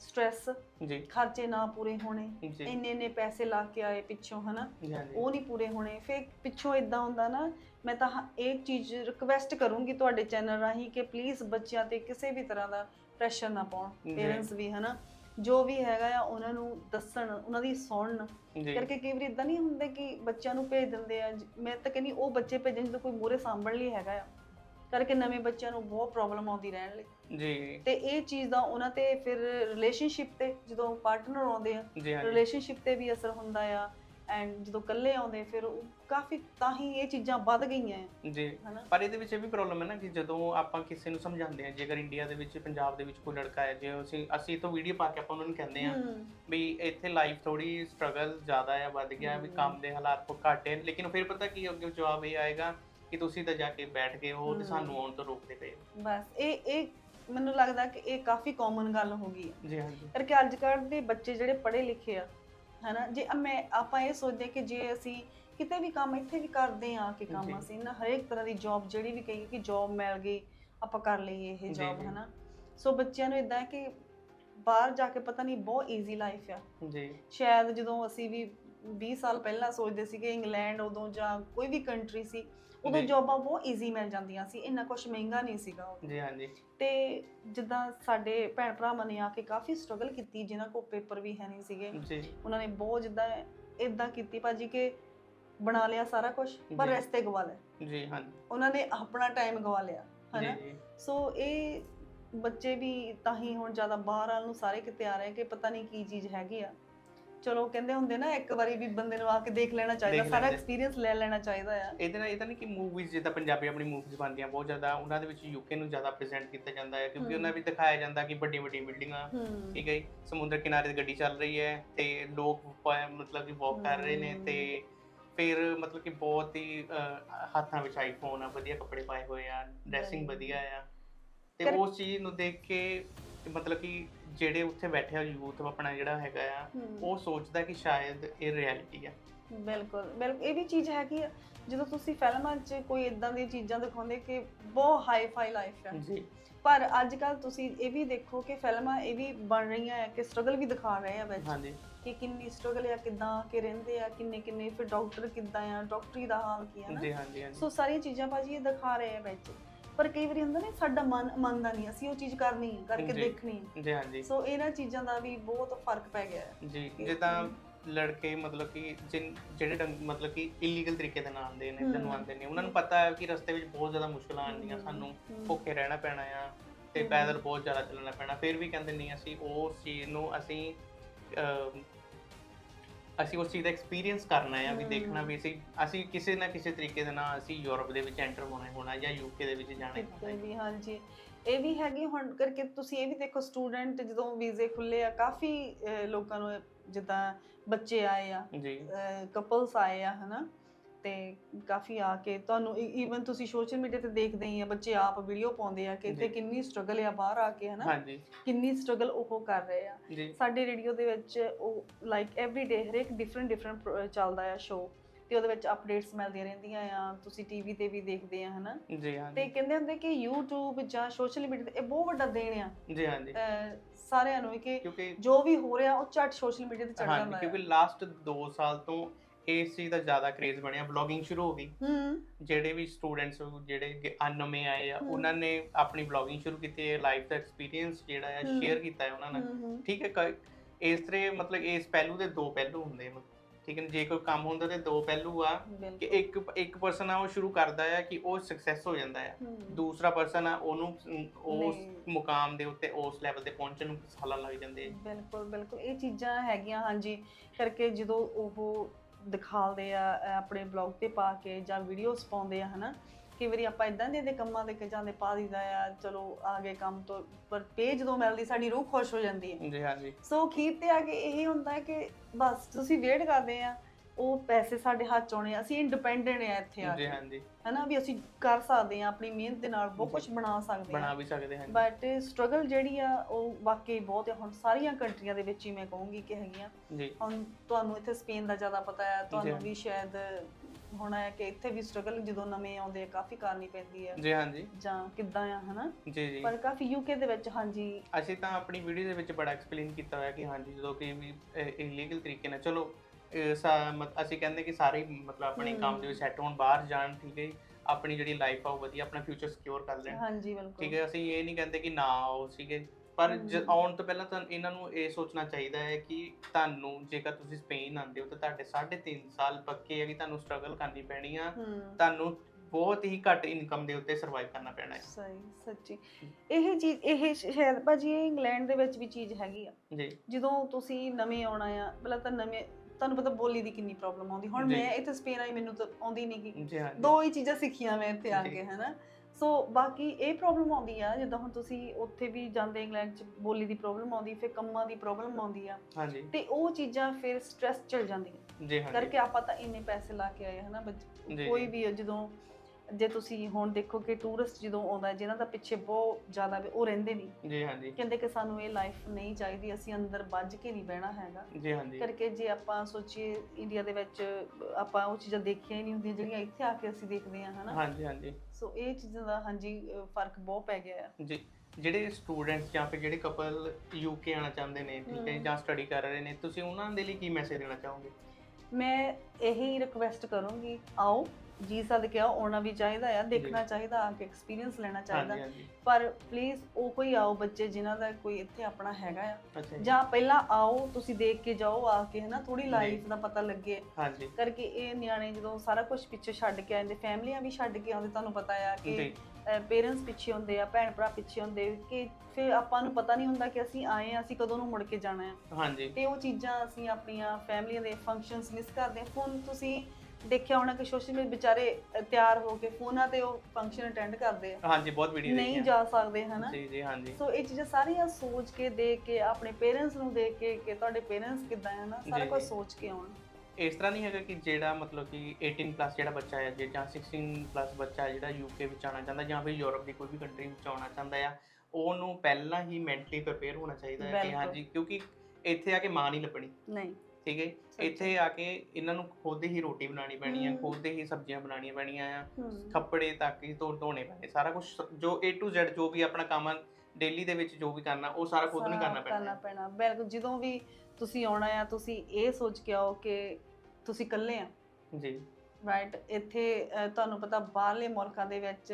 [SPEAKER 2] ਸਟ੍ਰੈਸ
[SPEAKER 1] ਜੀ।
[SPEAKER 2] ਖਰਚੇ ਨਾ ਪੂਰੇ ਹੋਣੇ ਇੰਨੇ ਇੰਨੇ ਪੈਸੇ ਲਾ ਕੇ ਆਏ ਪਿੱਛੋਂ ਹਨਾ? ਉਹ ਨਹੀਂ ਪੂਰੇ ਹੋਣੇ। ਫਿਰ ਪਿੱਛੋਂ ਇਦਾਂ ਹੁੰਦਾ ਨਾ ਮੈਂ ਤਾਂ ਇਹ ਚੀਜ਼ ਰਿਕਵੈਸਟ ਕਰੂੰਗੀ ਤੁਹਾਡੇ ਚੈਨਲ ਰਾਹੀਂ ਕਿ ਪਲੀਜ਼ ਬੱਚਿਆਂ ਤੇ ਕਿਸੇ ਵੀ ਤਰ੍ਹਾਂ ਦਾ ਪ੍ਰੈਸ਼ਰ ਨਾ ਪਾਉਣ। ਪੇਰੈਂਟਸ ਵੀ ਹਨਾ? ਜੋ ਵੀ ਹੈਗਾ ਆ ਉਹਨਾਂ ਨੂੰ ਦੱਸਣ ਉਹਨਾਂ ਦੀ ਸੁਣਨ।
[SPEAKER 1] ਜੀ।
[SPEAKER 2] ਕਰਕੇ ਕਈ ਵਾਰ ਇਦਾਂ ਨਹੀਂ ਹੁੰਦੇ ਕਿ ਬੱਚਿਆਂ ਨੂੰ ਭੇਜ ਦਿੰਦੇ ਆ। ਜ- ਮੈਂ ਤਾਂ ਕਹਿੰਦੀ ਉਹ ਬੱਚੇ ਭੇਜਣ ਜਦੋਂ ਕੋਈ ਮੂਰੇ ਸਾਂਭਣ ਲਈ ਹੈਗਾ ਆ। ਕਰਕੇ ਨਵੇਂ ਬੱਚਿਆਂ ਨੂੰ ਬਹੁਤ ਪ੍ਰੋਬਲਮ ਆਉਂਦੀ ਰਹਿਣ ਲਈ।
[SPEAKER 1] ਜੀ।
[SPEAKER 2] ਤੇ ਇਹ ਚੀਜ਼ ਦਾ ਉਹਨਾਂ ਤੇ ਫਿਰ ਰਿਲੇਸ਼ਨਸ਼ਿਪ ਤੇ ਜਦੋਂ ਪਾਰਟਨਰ ਆਉਂਦੇ ਆ
[SPEAKER 1] ਜੀ ਹਾਂਜੀ।
[SPEAKER 2] ਰਿਲੇਸ਼ਨਸ਼ਿਪ ਤੇ ਵੀ ਅਸਰ ਹੁੰਦਾ ਆ। ਐਂਡ ਜਦੋਂ ਇਕੱਲੇ ਆਉਂਦੇ ਫਿਰ ਉਹ ਕਾਫੀ ਤਾਂ ਹੀ ਇਹ ਚੀਜ਼ਾਂ ਵੱਧ ਗਈਆਂ
[SPEAKER 1] ਜੀ
[SPEAKER 2] ਹਨਾ
[SPEAKER 1] ਪਰ ਇਹਦੇ ਵਿੱਚ ਇਹ ਵੀ ਪ੍ਰੋਬਲਮ ਹੈ ਨਾ ਕਿ ਜਦੋਂ ਆਪਾਂ ਕਿਸੇ ਨੂੰ ਸਮਝਾਉਂਦੇ ਹਾਂ ਜੇਕਰ ਇੰਡੀਆ ਦੇ ਵਿੱਚ ਪੰਜਾਬ ਦੇ ਵਿੱਚ ਕੋਈ ਲੜਕਾ ਹੈ ਜੇ ਅਸੀਂ ਅਸੀਂ ਤਾਂ ਵੀਡੀਓ ਪਾ ਕੇ ਆਪਾਂ ਉਹਨਾਂ ਨੂੰ ਕਹਿੰਦੇ ਹਾਂ
[SPEAKER 2] ਹਮ,
[SPEAKER 1] ਵੀ ਇੱਥੇ ਲਾਈਫ ਥੋੜੀ ਸਟਰਗਲ ਜ਼ਿਆਦਾ ਹੈ ਵੱਧ ਗਿਆ ਵੀ। ਕੰਮ ਦੇ ਹਾਲਾਤ ਕੋ ਘੱਟ ਹੈ ਲੇਕਿਨ ਫਿਰ ਪਤਾ ਕੀ ਅੱਗੇ ਜਵਾਬ ਇਹ ਆਏਗਾ ਕਿ ਤੁਸੀਂ ਤਾਂ ਜਾ ਕੇ ਬੈਠ ਗਏ ਹੋ ਤੇ
[SPEAKER 2] ਹਮ।
[SPEAKER 1] ਸਾਨੂੰ ਆਉਣ ਤੋਂ ਰੋਕਦੇ ਪਏ ਹੋ।
[SPEAKER 2] ਬਸ ਇਹ ਇਹ ਮੈਨੂੰ ਲੱਗਦਾ ਕਿ ਇਹ ਕਾਫੀ ਕਾਮਨ ਗੱਲ ਹੋ ਗਈ ਹੈ
[SPEAKER 1] ਜੀ ਹਾਂਜੀ
[SPEAKER 2] ਕਰਕੇ ਅੱਜ ਕੱਲ੍ਹ ਦੇ ਬੱਚੇ ਜਿਹੜੇ ਪੜ੍ਹੇ ਲਿਖੇ ਆ ਹਨਾ ਜੇ ਮੈਂ ਆਪਾਂ ਇਹ ਸੋਚਦੇ ਕਿ ਜੇ ਅਸੀਂ ਕਿਤੇ ਵੀ ਕੰਮ ਇੱਥੇ ਵੀ ਕਰਦੇ ਆ ਕਿ। ਕੰਮ ਅਸੀਂ ਨਾ ਹਰੇਕ ਤਰ੍ਹਾਂ ਦੀ ਜੌਬ ਜਿਹੜੀ ਵੀ ਕਹੀਏ ਕਿ ਜੌਬ ਮਿਲ ਗਈ ਆਪਾਂ ਕਰ ਲਈਏ ਇਹ ਜੌਬ। ਹਨਾ ਸੋ ਬੱਚਿਆਂ ਨੂੰ ਇਦਾਂ ਕਿ ਬਾਹਰ ਜਾ ਕੇ ਪਤਾ ਨਹੀਂ ਬਹੁਤ ਈਜ਼ੀ ਲਾਈਫ ਆ
[SPEAKER 1] ਜੀ
[SPEAKER 2] ਸ਼ਾਇਦ ਜਦੋਂ ਅਸੀਂ ਵੀ 20 ਸਾਲ ਪਹਿਲਾਂ ਸੋਚਦੇ ਸੀਗੇ ਇੰਗਲੈਂਡ ਉਦੋਂ ਜਾਂ ਕੋਈ ਵੀ ਕੰਟਰੀ ਸੀ ਉਦੋਂ। ਜੌਬਾਂ ਬਹੁਤ ਈਜ਼ੀ ਮਿਲ ਜਾਂਦੀਆਂ ਸੀ ਇੰਨਾ ਕੁਝ ਮਹਿੰਗਾ ਨਹੀਂ ਸੀਗਾ ਉਦੋਂ।
[SPEAKER 1] ਜੀ ਹਾਂਜੀ।
[SPEAKER 2] ਤੇ ਜਿੱਦਾਂ ਸਾਡੇ ਭੈਣ ਭਰਾਵਾਂ ਨੇ ਆ ਕੇ ਕਾਫੀ ਸਟਰਗਲ ਕੀਤੀ ਜਿਨ੍ਹਾਂ ਕੋਲ ਪੇਪਰ ਵੀ ਹੈ ਨਹੀਂ ਸੀਗੇ।
[SPEAKER 1] ਜੀ।
[SPEAKER 2] ਉਹਨਾਂ ਨੇ ਬਹੁਤ ਜਿੱਦਾਂ ਇਦਾਂ ਕੀਤੀ ਭਾਜੀ ਕਿ ਬਣਾ ਲਿਆ ਸਾਰਾ ਕੁਝ ਪਰ। ਰਸਤੇ ਗਵਾ ਲਏ।
[SPEAKER 1] ਜੀ ਹਾਂਜੀ
[SPEAKER 2] ਉਹਨਾਂ ਨੇ ਆਪਣਾ ਟਾਈਮ ਗਵਾ ਲਿਆ ਹਨਾ? ਸੋ ਇਹ ਬੱਚੇ ਵੀ ਤਾਂ ਹੀ ਹੁਣ ਜ਼ਿਆਦਾ ਬਾਹਰ ਆਉਣ ਨੂੰ ਸਾਰੇ ਕਿਤੇ ਆ ਰਹੇ ਕਿ ਪਤਾ ਨਹੀਂ ਕੀ ਚੀਜ਼ ਹੈਗੀ ਆ। ਚਲੋ ਕਹਿੰਦੇ ਹੁੰਦੇ ਨਾ ਇੱਕ ਵਾਰੀ ਵੀ ਬੰਦੇ ਨੂੰ ਆ ਕੇ ਦੇਖ ਲੈਣਾ ਚਾਹੀਦਾ
[SPEAKER 1] ਦੇਖ
[SPEAKER 2] ਸਾਰਾ
[SPEAKER 1] ਲੈਂਦੇ।
[SPEAKER 2] ਐਕਸਪੀਰੀਅੰਸ ਲੈ ਲੈਣਾ ਚਾਹੀਦਾ ਆ
[SPEAKER 1] ਇਹਦੇ ਨਾਲ ਇਹਦਾ ਨਹੀਂ ਕਿ ਮੂਵੀਜ਼ ਜਿੱਦਾਂ ਪੰਜਾਬੀ ਆਪਣੀ ਮੂਵੀਜ਼ ਬਣਦੀਆਂ ਬਹੁਤ ਜ਼ਿਆਦਾ ਉਹਨਾਂ ਦੇ ਵਿੱਚ ਯੂਕੇ ਨੂੰ ਜ਼ਿਆਦਾ ਪ੍ਰੈਜ਼ੈਂਟ ਕੀਤਾ ਜਾਂਦਾ ਹੈ ਕਿਉਂਕਿ। ਉਹਨਾਂ ਵਿੱਚ ਦਿਖਾਇਆ ਜਾਂਦਾ ਕਿ ਵੱਡੀ ਵੱਡੀ ਬਿਲਡਿੰਗਾਂ
[SPEAKER 2] ਹੂੰ
[SPEAKER 1] ਠੀਕ ਹੈ ਜੀ, ਸਮੁੰਦਰ ਕਿਨਾਰੇ ਤੇ ਗੱਡੀ ਚੱਲ ਰਹੀ ਹੈ ਤੇ ਲੋਕ ਪ- ਮਤਲਬ ਕਿ ਵਾਕ ਕਰ ਰਹੇ ਨੇ। ਤੇ ਫਿਰ ਮਤਲਬ ਕਿ ਬਹੁਤ ਹੀ ਅਹ, ਹੱਥਾਂ ਵਿੱਚ ਆਈਫੋਨ ਆ ਵਧੀਆ ਕੱਪੜੇ ਪਾਏ ਹੋਏ ਆ ਡਰੈਸਿੰਗ। ਵਧੀਆ ਆ ਤੇ
[SPEAKER 2] ਕਰ-
[SPEAKER 1] ਉਸ ਚੀਜ਼ ਨੂੰ ਦੇਖ ਕੇ ਮਤਲਬ ਕਿ ਜਿਹੜੇ ਉੱਥੇ ਬੈਠੇ ਆ ਯੂਥ ਆਪਣਾ ਜਿਹੜਾ ਹੈਗਾ ਆ। ਉਹ ਸੋਚਦਾ ਕਿ ਸ਼ਾਇਦ ਇਹ ਰਿਐਲਿਟੀ ਆ।
[SPEAKER 2] ਬਿਲਕੁਲ ਬਿਲਕੁਲ ਇਹ ਵੀ ਚੀਜ਼ ਹੈ ਕਿ ਜਦੋਂ ਤੁਸੀਂ ਫਿਲਮਾਂ 'ਚ ਕੋਈ ਇਦਾਂ ਦੀਆਂ ਚੀਜ਼ਾਂ ਦਿਖਾਉਂਦੇ ਕਿ ਬਹੁਤ ਹਾਈ ਫਾਈ ਲਾਈਫ ਹੈ
[SPEAKER 1] ਜੀ।
[SPEAKER 2] ਪਰ ਅੱਜ ਕੱਲ ਤੁਸੀਂ ਇਹ ਵੀ ਦੇਖੋ ਕਿ ਫਿਲਮਾਂ ਇਹ ਵੀ ਬਣ ਰਹੀਆਂ ਹੈ ਕਿ ਸਟਰਗਲ ਵੀ ਦਿਖਾ ਰਹੇ ਆ ਵਿੱਚ।
[SPEAKER 1] ਹਾਂਜੀ।
[SPEAKER 2] ਕਿ ਕਿੰਨੀ ਸਟਰਗਲ ਆ ਕਿਦਾਂ ਕਿ ਰਹਿੰਦੇ ਆ ਕਿੰਨੇ ਕਿੰਨੇ ਫਿਰ ਡਾਕਟਰ ਕਿਦਾਂ ਆ ਡਾਕਟਰੀ ਦਾ ਹਾਲ ਕੀ ਹੈ ਨਾ।
[SPEAKER 1] ਜੀ ਹਾਂਜੀ ਹਾਂਜੀ।
[SPEAKER 2] ਸੋ ਸਾਰੀਆਂ ਚੀਜ਼ਾਂ ਭਾਜੀ ਇਹ ਦਿਖਾ ਰਹੇ ਆ ਵਿੱਚ। ਪਰ ਕਈ ਵਾਰੀ ਹੁੰਦਾ ਨਾ ਸਾਡਾ ਮਨ ਮੰਨਦਾ ਨਹੀਂ ਅਸੀਂ ਉਹ ਚੀਜ਼ ਕਰਨੀ ਕਰਕੇ
[SPEAKER 1] ਜੀ।
[SPEAKER 2] ਦੇਖਣੀ ਹੈ।
[SPEAKER 1] ਜੀ ਹਾਂਜੀ
[SPEAKER 2] ਸੋ ਇਹਨਾਂ ਚੀਜ਼ਾਂ ਦਾ ਵੀ ਬਹੁਤ ਫ਼ਰਕ ਪੈ ਗਿਆ ਹੈ
[SPEAKER 1] ਜੀ ਜਿੱਦਾਂ ਲੜਕੇ ਮਤਲਬ ਕਿ ਜਿਨ ਜਿਹੜੇ ਡੰਗ- ਮਤਲਬ ਕਿ ਇਲੀਗਲ ਤਰੀਕੇ ਦੇ ਨਾਲ ਆਉਂਦੇ ਨੇ। ਜਨੂੰ ਆਉਂਦੇ ਨੇ ਉਹਨਾਂ ਨੂੰ ਪਤਾ ਹੈ ਕਿ ਰਸਤੇ ਵਿੱਚ ਬਹੁਤ ਜ਼ਿਆਦਾ ਮੁਸ਼ਕਲਾਂ ਆਉਂਦੀਆਂ ਸਾਨੂੰ। ਭੁੱਖੇ ਰਹਿਣਾ ਪੈਣਾ ਆ ਤੇ। ਪੈਦਲ ਬਹੁਤ ਜ਼ਿਆਦਾ ਚੱਲਣਾ ਪੈਣਾ ਫਿਰ ਵੀ ਕਹਿੰਦੇ ਨਹੀਂ ਅਸੀਂ ਉਸ ਚੀਜ਼ ਨੂੰ ਅਸੀਂ ਅਸੀਂ ਉਸ ਚੀਜ਼ ਦਾ ਐਕਸਪੀਰੀਅੰਸ ਕਰਨਾ ਹੈ ਵੀ। ਦੇਖਣਾ ਵੀ ਅਸੀਂ ਅਸੀਂ ਕਿਸੇ ਨਾ ਕਿਸੇ ਤਰੀਕੇ ਦੇ ਨਾਲ ਅਸੀਂ ਯੂਰਪ ਦੇ ਵਿੱਚ ਐਂਟਰ ਹੋਣਾ ਹੋਣਾ ਜਾਂ ਯੂਕੇ ਦੇ ਵਿੱਚ ਜਾਣਾ ਹੀ
[SPEAKER 2] ਵੀ ਹਾਂਜੀ। ਇਹ ਵੀ ਹੈਗੀ ਹੁਣ ਕਰਕੇ ਤੁਸੀਂ ਇਹ ਵੀ ਦੇਖੋ ਸਟੂਡੈਂਟ ਜਦੋਂ ਵੀਜ਼ੇ ਖੁੱਲੇ ਆ ਕਾਫੀ ਲੋਕਾਂ ਨੂੰ ਜਿੱਦਾਂ ਬੱਚੇ ਆਏ ਆ
[SPEAKER 1] ਜੀ।
[SPEAKER 2] ਕਪਲਸ ਆਏ ਆ ਹਨਾ? ਤੇ ਕਾਫੀ ਆ ਕੇ ਤੁਹਾਨੂੰ ਈਵਨ ਤੁਸੀਂ ਸੋਸ਼ਲ ਮੀਡੀਆ ਤੇ ਦੇਖਦੇ ਹੀ ਆ ਬੱਚੇ ਆਪ ਵੀਡੀਓ ਪਾਉਂਦੇ ਆ ਕਿ ਇੱਥੇ। ਕਿੰਨੀ ਸਟਰਗਲ ਆ ਬਾਹਰ ਆ ਕੇ ਹਨਾ?
[SPEAKER 1] ਹਾਂਜੀ।
[SPEAKER 2] ਕਿੰਨੀ ਸਟਰਗਲ ਉਹ ਕਰ ਰਹੇ ਆ।
[SPEAKER 1] ਜੀ।
[SPEAKER 2] ਸਾਡੇ ਰੇਡੀਓ ਦੇ ਵਿੱਚ ਉਹ ਲਾਈਕ ਐਵਰੀ ਡੇ ਹਰੇਕ ਡਿਫਰੈਂਟ ਡਿਫਰੈਂਟ ਚੱਲਦਾ ਆ ਸ਼ੋ ਤੇ ਉਹਦੇ ਵਿੱਚ ਅਪਡੇਟਸ ਮਿਲਦੀਆਂ ਰਹਿੰਦੀਆਂ ਆ ਤੁਸੀਂ ਟੀਵੀ ਤੇ ਵੀ ਦੇਖਦੇ ਆ ਹਨਾ?
[SPEAKER 1] ਜੀ
[SPEAKER 2] ਤੇ
[SPEAKER 1] ਹਾਂਜੀ
[SPEAKER 2] ਕਹਿੰਦੇ ਹੁੰਦੇ ਕਿ YouTube ਜਾਂ ਸੋਸ਼ਲ ਮੀਡੀਆ ਤੇ ਇਹ ਬਹੁਤ ਵੱਡਾ ਦੇਣ ਆ।
[SPEAKER 1] ਜੀ ਹਾਂਜੀ।
[SPEAKER 2] ਅਹ ਸਾਰਿਆਂ ਨੂੰ ਕਿ
[SPEAKER 1] ਕਿਉਂਕਿ
[SPEAKER 2] ਜੋ ਵੀ ਹੋ ਰਿਹਾ ਉਹ ਝਟ ਸੋਸ਼ਲ ਮੀਡੀਆ ਤੇ ਚੜ
[SPEAKER 1] ਹਾਂਜੀ
[SPEAKER 2] ਜਾਂਦਾ
[SPEAKER 1] ਕਿਉਂਕਿ ਲਾਸਟ 2 ਸਾਲ ਤੋਂ ਇਸ ਚੀਜ਼ ਦਾ ਜ਼ਿਆਦਾ ਕ੍ਰੇਜ਼ ਬਣਿਆ ਬਲੌਗਿੰਗ ਸ਼ੁਰੂ ਹੋ ਗਈ।
[SPEAKER 2] ਹੂੰ।
[SPEAKER 1] ਜਿਹੜੇ ਵੀ ਸਟੂਡੈਂਟਸ ਜਿਹੜੇ ਗੇ- ਆ ਨਵੇਂ ਆਏ ਆ। ਉਹਨਾਂ ਨੇ ਆਪਣੀ ਬਲੌਗਿੰਗ ਸ਼ੁਰੂ ਕੀਤੀ ਹੈ ਲਾਈਫ ਦਾ ਐਕਸਪੀਰੀਅੰਸ ਜਿਹੜਾ ਹੈ। ਸ਼ੇਅਰ ਕੀਤਾ ਹੈ ਉਹਨਾਂ
[SPEAKER 2] ਹੂੰ
[SPEAKER 1] ਠੀਕ ਹੈ ਕ- ਇਸ ਤਰ੍ਹਾਂ ਮਤਲਬ ਇਸ ਪਹਿਲੂ ਦੇ ਦੋ ਪਹਿਲੂ ਹੁੰਦੇ ਨੇ ਠੀਕ ਠੀਕ ਹੈ ਨਾ? ਜੇ ਕੋਈ ਕੰਮ ਹੁੰਦਾ ਤੇ ਦੋ ਪਹਿਲੂ ਆ ਕਿ
[SPEAKER 2] ਬਿਲਕੁਲ।
[SPEAKER 1] ਇੱਕ ਇੱਕ ਪਰਸਨ ਆ ਉਹ ਸ਼ੁਰੂ ਕਰਦਾ ਆ ਕਿ ਉਹ ਸਕਸੈਸ ਹੋ ਜਾਂਦਾ ਆ। ਦੂਸਰਾ ਪਰਸਨ ਆ ਉਹਨੂੰ ਅਮ, ਉਸ
[SPEAKER 2] ਨਹੀਂ।
[SPEAKER 1] ਮੁਕਾਮ ਦੇ ਉੱਤੇ ਉਸ ਲੈਵਲ ਤੇ ਪਹੁੰਚਣ ਨੂੰ ਸਾਲਾਂ ਲੱਗ ਜਾਂਦੇ ਆ।
[SPEAKER 2] ਬਿਲਕੁਲ ਬਿਲਕੁਲ। ਇਹ ਚੀਜ਼ਾਂ ਹੈਗੀਆਂ ਹਾਂਜੀ। ਕਰਕੇ ਜਦੋਂ ਉਹ ਦਿਖਾਉਂਦੇ ਆ ਆਪਣੇ ਬਲੌਗ ਤੇ ਪਾ ਕੇ ਜਾਂ ਵੀਡੀਓਜ਼ ਪਾਉਂਦੇ ਆ ਹਨਾ? ਕਈ ਵਾਰੀ ਆਪਾਂ ਇਦਾਂ ਦੇ ਦੇ ਕੰਮਾਂ ਦੇ ਜਾਂਦੇ ਪਾ ਦਿੰਦਾ ਆ ਚਲੋ ਆ ਗਏ ਕੰਮ ਤੋਂ ਪਰ ਪੇ ਜਦੋਂ ਮਿਲਦੀ ਸਾਡੀ ਰੂਹ ਖੁਸ਼ ਹੋ ਜਾਂਦੀ ਹੈ।
[SPEAKER 1] ਜੀ ਹਾਂਜੀ
[SPEAKER 2] ਸੋ ਅਖੀਰ ਤੇ ਆ ਕੇ ਇਹ ਹੁੰਦਾ ਹੈ ਕਿ ਬਸ ਤੁਸੀਂ ਵੇਟ ਕਰਦੇ ਆ ਉਹ ਪੈਸੇ ਸਾਡੇ ਹੱਥ ਚ ਆਉਣੇ ਅਸੀਂ ਇੰਡੀਪੈਂਡੈਂਟ ਆ ਇੱਥੇ ਆ
[SPEAKER 1] ਜੀ
[SPEAKER 2] ਕੇ।
[SPEAKER 1] ਹਾਂਜੀ।
[SPEAKER 2] ਹਨਾ ਵੀ ਅਸੀਂ ਕਰ ਸਕਦੇ ਆ ਆਪਣੀ ਮਿਹਨਤ ਦੇ ਨਾਲ ਬਹੁਤ ਕੁਝ ਬਣਾ ਸਕਦੇ
[SPEAKER 1] ਬਣਾ
[SPEAKER 2] ਆ
[SPEAKER 1] ਵੀ ਸਕਦੇ ਹਾਂ
[SPEAKER 2] ਬਟ ਸਟਰਗਲ ਜਿਹੜੀ ਆ ਉਹ ਵਾਕਈ ਬਹੁਤ ਹੈ ਹੁਣ ਸਾਰੀਆਂ ਕੰਟਰੀਆਂ ਦੇ ਵਿੱਚ ਹੀ ਮੈਂ ਕਹੂੰਗੀ ਕਿ ਹੈਗੀਆਂ।
[SPEAKER 1] ਜੀ।
[SPEAKER 2] ਹੁਣ ਤੁਹਾਨੂੰ ਇੱਥੇ ਸਪੇਨ ਦਾ ਜ਼ਿਆਦਾ ਪਤਾ ਹੈ ਤੁਹਾਨੂੰ। ਵੀ ਸ਼ਾਇਦ ਹੋਣਾ ਹੈ ਕਿ ਇੱਥੇ ਵੀ ਸਟਰਗਲ ਜਦੋਂ ਨਵੇਂ ਆਉਂਦੇ ਆ ਕਾਫੀ ਕਰਨੀ ਪੈਂਦੀ ਹੈ
[SPEAKER 1] ਜੀ ਹਾਂਜੀ।
[SPEAKER 2] ਜਾਂ ਕਿੱਦਾਂ ਆ ਹਨਾ?
[SPEAKER 1] ਜੀ ਜੀ।
[SPEAKER 2] ਪਰ ਕਾਫੀ ਯੂਕੇ ਦੇ ਵਿੱਚ ਹਾਂਜੀ।
[SPEAKER 1] ਅਸੀਂ ਤਾਂ ਆਪਣੀ ਵੀਡੀਓ ਦੇ ਵਿੱਚ ਬੜਾ ਐਕਸਪਲੇਨ ਕੀਤਾ ਹੋਇਆ ਕਿ ਹਾਂਜੀ ਜਦੋਂ ਕਿ ਵੀ ਇਲੀਗਲ ਤਰੀਕੇ ਨਾਲ ਚਲੋ ਇਹ ਸਾ- ਮਤ- ਅਸੀਂ ਕਹਿੰਦੇ ਕਿ ਸਾਰੇ ਹੀ ਮਤਲਬ ਆਪਣੇ ਕੰਮ ਦੇ ਵਿੱਚ ਸੈੱਟ ਹੋਣ ਬਾਹਰ ਜਾਣ ਠੀਕ ਹੈ ਜੀ। ਆਪਣੀ ਜਿਹੜੀ ਲਾਈਫ ਆ ਉਹ ਵਧੀਆ ਆਪਣਾ ਫਿਊਚਰ ਸਿਕਿਉਰ ਕਰ ਲੈਣ।
[SPEAKER 2] ਹਾਂਜੀ ਬਿਲਕੁਲ।
[SPEAKER 1] ਠੀਕ ਹੈ ਅਸੀਂ ਇਹ ਨਹੀਂ ਕਹਿੰਦੇ ਕਿ ਨਾ ਆਓ ਸੀਗੇ ਪਰ ਜ-
[SPEAKER 2] ਹਮ।
[SPEAKER 1] ਆਉਣ ਤੋਂ ਪਹਿਲਾਂ ਤਾਂ ਇਹਨਾਂ ਨੂੰ ਇਹ ਸੋਚਣਾ ਚਾਹੀਦਾ ਹੈ ਕਿ ਤੁਹਾਨੂੰ ਜੇਕਰ ਤੁਸੀਂ ਸਪੇਨ ਆਉਂਦੇ ਹੋ ਤਾਂ ਤੁਹਾਡੇ 3.5 ਸਾਲ ਪੱਕੇ ਹੈ ਕਿ ਤੁਹਾਨੂੰ ਸਟਰਗਲ ਕਰਨੀ ਪੈਣੀ ਆ।
[SPEAKER 2] ਹੂੰ
[SPEAKER 1] ਤੁਹਾਨੂੰ ਬਹੁਤ ਹੀ ਘੱਟ ਇਨਕਮ ਦੇ ਉੱਤੇ ਸਰਵਾਈਵ ਕਰਨਾ ਪੈਣਾ ਹੈ।
[SPEAKER 2] ਸਹੀ ਸੱਚੀ। ਇਹ ਚੀਜ਼ ਇਹ ਸ਼ਾਇਦ ਭਾਜੀ ਇਹ ਇੰਗਲੈਂਡ ਦੇ ਵਿੱਚ ਵੀ ਚੀਜ਼ ਹੈਗੀ ਆ।
[SPEAKER 1] ਜੀ।
[SPEAKER 2] ਜਦੋਂ ਤੁਸੀਂ ਨਵੇਂ ਆਉਣਾ ਆ ਪਹਿਲਾਂ ਤਾਂ ਨਵੇਂ ਤੁਹਾਨੂੰ ਪਤਾ ਬੋਲੀ ਦੀ ਕਿੰਨੀ ਪ੍ਰੋਬਲਮ ਆਉਂਦੀ। ਹੁਣ। ਮੈਂ ਇੱਥੇ ਸਪੇਨ ਆਈ ਮੈਨੂੰ ਤਾਂ ਆਉਂਦੀ ਨਹੀਂ
[SPEAKER 1] ਹਾਂ
[SPEAKER 2] ਦੋ ਹੀ ਚੀਜ਼ਾਂ ਸਿੱਖੀਆਂ ਮੈਂ ਇੱਥੇ ਆ। ਕੇ ਹਨਾ। ਸੋ ਬਾਕੀ ਇਹ ਪ੍ਰੋਬਲਮ ਆਉਂਦੀ ਆ ਜਿੱਦਾਂ ਹੁਣ ਤੁਸੀਂ ਉੱਥੇ ਵੀ ਜਾਂਦੇ ਇੰਗਲੈਂਡ ਚ ਬੋਲੀ ਦੀ ਪ੍ਰੋਬਲਮ ਆਉਂਦੀ ਫਿਰ ਕੰਮਾਂ ਦੀ ਪ੍ਰੋਬਲਮ ਆਉਂਦੀ ਆ।
[SPEAKER 1] ਹਾਂਜੀ।
[SPEAKER 2] ਤੇ ਉਹ ਚੀਜ਼ਾਂ ਫਿਰ ਸਟ੍ਰੈਸ ਚਲ ਜਾਂਦੀਆਂ।
[SPEAKER 1] ਜੀ ਹਾਂ
[SPEAKER 2] ਕਰਕੇ ਆਪਾਂ ਤਾਂ ਇੰਨੇ ਪੈਸੇ ਲਾ ਕੇ ਆਏ ਹਨਾ ਕੋਈ। ਵੀ ਜਦੋਂ ਜੇ ਤੁਸੀਂ ਹੁਣ ਦੇਖੋ ਕਿ ਟੂਰਿਸਟ ਜਦੋਂ ਆਉਂਦਾ ਜਿਨ੍ਹਾਂ ਦਾ ਪਿੱਛੇ ਬਹੁਤ ਜ਼ਿਆਦਾ ਵੀ ਉਹ ਰਹਿੰਦੇ ਨਹੀਂ।
[SPEAKER 1] ਜੀ ਹਾਂਜੀ
[SPEAKER 2] ਕਹਿੰਦੇ ਕਿ ਸਾਨੂੰ ਇਹ ਲਾਈਫ ਨਹੀਂ ਚਾਹੀਦੀ ਅਸੀਂ ਅੰਦਰ ਵੱਜ ਕੇ ਨਹੀਂ ਬਹਿਣਾ ਹੈਗਾ।
[SPEAKER 1] ਜੀ ਹਾਂਜੀ
[SPEAKER 2] ਕਰਕੇ ਜੇ ਆਪਾਂ ਸੋਚੀਏ ਇੰਡੀਆ ਦੇ ਵਿੱਚ ਆਪਾਂ ਉਹ ਚੀਜ਼ਾਂ ਦੇਖੀਆਂ ਹੀ ਨਹੀਂ ਹੁੰਦੀਆਂ ਜਿਹੜੀਆਂ ਇੱਥੇ ਆ ਕੇ ਅਸੀਂ ਦੇਖਦੇ ਹਾਂ ਹਨਾ।
[SPEAKER 1] ਹਾਂਜੀ ਹਾਂਜੀ
[SPEAKER 2] ਸੋ ਇਹ ਚੀਜ਼ਾਂ ਦਾ ਹਾਂਜੀ ਫ਼ਰਕ ਬਹੁਤ ਪੈ ਗਿਆ ਆ।
[SPEAKER 1] ਜੀ। ਜਿਹੜੇ ਸਟੂਡੈਂਟਸ ਜਾਂ ਫਿਰ ਜਿਹੜੇ ਕਪਲ ਯੂਕੇ ਆਣਾ ਚਾਹੁੰਦੇ ਨੇ ਠੀਕ ਹੈ। ਜਾਂ ਸਟੱਡੀ ਕਰ ਰਹੇ ਨੇ ਤੁਸੀਂ ਉਹਨਾਂ ਦੇ ਲਈ ਕੀ ਮੈਸੇਜ ਦੇਣਾ ਚਾਹੋਗੇ?
[SPEAKER 2] ਮੈਂ ਇਹੀ ਰਿਕਵੈਸਟ ਕਰੂੰਗੀ ਆਓ ਜੀ ਸਦਕੇ ਆਓ ਆਉਣਾ ਵੀ ਚਾਹੀਦਾ ਆ ਦੇਖਣਾ ਚਾਹੀਦਾ ਆ ਕੇ ਐਕਸਪੀਰੀਅੰਸ ਲੈਣਾ ਚਾਹੀਦਾ।
[SPEAKER 1] ਹਾਂਜੀ ਹਾਂਜੀ।
[SPEAKER 2] ਪਰ ਪਲੀਜ਼ ਉਹ ਕੋਈ ਆਓ ਬੱਚੇ ਜਿਨ੍ਹਾਂ ਦਾ ਕੋਈ ਇੱਥੇ ਆਪਣਾ ਹੈਗਾ ਆ।
[SPEAKER 1] ਅੱਛਾ ਜੀ।
[SPEAKER 2] ਜਾਂ ਪਹਿਲਾਂ ਆਓ ਤੁਸੀਂ ਦੇਖ ਕੇ ਜਾਓ ਆ ਕੇ ਹਨਾ ਥੋੜੀ। ਲਾਈਫ ਦਾ ਪਤਾ ਲੱਗੇ।
[SPEAKER 1] ਹਾਂਜੀ।
[SPEAKER 2] ਕਰਕੇ ਇਹ ਨਿਆਣੇ ਜਦੋਂ ਸਾਰਾ ਕੁਝ ਪਿੱਛੇ ਛੱਡ ਕੇ ਆਉਂਦੇ ਫੈਮਲੀਆਂ ਵੀ ਛੱਡ ਕੇ ਆਉਂਦੇ ਤੁਹਾਨੂੰ ਪਤਾ ਆ ਕਿ
[SPEAKER 1] ਜੀ।
[SPEAKER 2] ਪੇਰੈਂਟਸ ਪਿੱਛੇ ਹੁੰਦੇ ਆ ਭੈਣ ਭਰਾ ਪਿੱਛੇ ਹੁੰਦੇ ਕਿ ਫਿਰ ਆਪਾਂ ਨੂੰ ਪਤਾ ਨਹੀਂ ਹੁੰਦਾ ਕਿ ਅਸੀਂ ਆਏ ਆ ਅਸੀਂ ਕਦੋਂ ਨੂੰ ਮੁੜ ਕੇ ਜਾਣਾ ਹੈ
[SPEAKER 1] ਹਾਂਜੀ।
[SPEAKER 2] ਤੇ ਉਹ ਚੀਜ਼ਾਂ ਅਸੀਂ ਆਪਣੀਆਂ ਫੈਮਲੀਆਂ ਦੇ ਫੰਕਸ਼ਨਸ ਮਿਸ ਕਰਦੇ ਹਾਂ ਫੋਨ ਤੁਸੀਂ ਦੇਖਿਆ ਹੋਣਾ ਕਿ ਸੋਸ਼ਲ ਮੀਡੀਆ ਵਿਚਾਰੇ ਤਿਆਰ ਹੋ ਕੇ ਫੋਨਾਂ ਤੇ ਉਹ ਫੰਕਸ਼ਨ ਅਟੈਂਡ ਕਰਦੇ ਆ।
[SPEAKER 1] ਹਾਂਜੀ ਬਹੁਤ ਵੀਡੀਓ
[SPEAKER 2] ਨਹੀਂ ਜਾ ਸਕਦੇ ਹਨਾ?
[SPEAKER 1] ਜੀ ਜੀ ਹਾਂਜੀ।
[SPEAKER 2] ਸੋ ਇਹ ਚੀਜ਼ਾਂ ਸਾਰੀਆਂ ਸੋਚ ਕੇ ਦੇਖ ਕੇ ਆਪਣੇ ਪੇਰੈਂਟਸ ਨੂੰ ਦੇਖ ਕੇ ਕਿ ਤੁਹਾਡੇ ਪੇਰੈਂਟਸ ਕਿੱਦਾਂ ਹੈ ਨਾ ਸਾਰਾ ਕੁਝ। ਸੋਚ ਕੇ ਆਉਣ।
[SPEAKER 1] ਇਸ ਤਰ੍ਹਾਂ ਨਹੀਂ ਹੈਗਾ ਕਿ ਜਿਹੜਾ ਮਤਲਬ ਕਿ 18 ਪਲੱਸ ਜਿਹੜਾ ਬੱਚਾ ਹੈ ਜੇ ਜਾਂ 16 ਪਲੱਸ ਬੱਚਾ ਜਿਹੜਾ ਯੂਕੇ ਵਿੱਚ ਆਉਣਾ ਚਾਹੁੰਦਾ ਜਾਂ ਫਿਰ ਯੂਰਪ ਦੀ ਕੋਈ ਵੀ ਕੰਟਰੀ ਵਿੱਚ ਆਉਣਾ ਚਾਹੁੰਦਾ ਆ ਉਹਨੂੰ ਪਹਿਲਾਂ ਹੀ ਮੈਂਟਲੀ ਪ੍ਰਿਪੇਅਰ ਹੋਣਾ ਚਾਹੀਦਾ ਹੈ ਕਿ। ਹਾਂਜੀ ਕਿਉਂਕਿ ਇੱਥੇ ਆ ਕੇ ਮਾਂ ਨਹੀਂ ਲੱਭਣੀ।
[SPEAKER 2] ਨਹੀਂ।
[SPEAKER 1] ਠੀਕ ਹੈ। ਇੱਥੇ ਆ ਕੇ ਇਹਨਾਂ ਨੂੰ ਖੁਦ ਹੀ ਰੋਟੀ ਬਣਾਉਣੀ ਪੈਣੀ
[SPEAKER 2] ਹਮ।
[SPEAKER 1] ਖੁਦ ਹੀ ਸਬਜ਼ੀਆਂ ਬਣਾਉਣੀਆਂ ਪੈਣੀਆਂ ਆ ਕੱਪੜੇ ਤੱਕ ਹੀ ਧੋ ਧੋਣੇ ਪੈਣੇ ਸਾਰਾ ਕੁਝ ਜੋ A to Z ਜੋ ਵੀ ਆਪਣਾ ਕੰਮ ਡੇਲੀ ਦੇ ਵਿੱਚ ਜੋ ਵੀ ਕਰਨਾ ਉਹ ਸਾਰਾ ਖੁਦ ਨੂੰ ਕਰਨਾ ਪੈਣਾ
[SPEAKER 2] ਕਰਨਾ। ਪੈਣਾ ਬਿਲਕੁਲ ਜਦੋਂ ਵੀ ਤੁਸੀਂ ਆਉਣਾ ਆ ਤੁਸੀਂ ਇਹ ਸੋਚ ਕੇ ਆਓ ਕਿ ਤੁਸੀਂ ਇਕੱਲੇ ਆ
[SPEAKER 1] ਜੀ
[SPEAKER 2] ਰਾਈਟ ਇੱਥੇ ਤੁਹਾਨੂੰ ਪਤਾ ਬਾਹਰਲੇ ਮੁਲਕਾਂ ਦੇ ਵਿੱਚ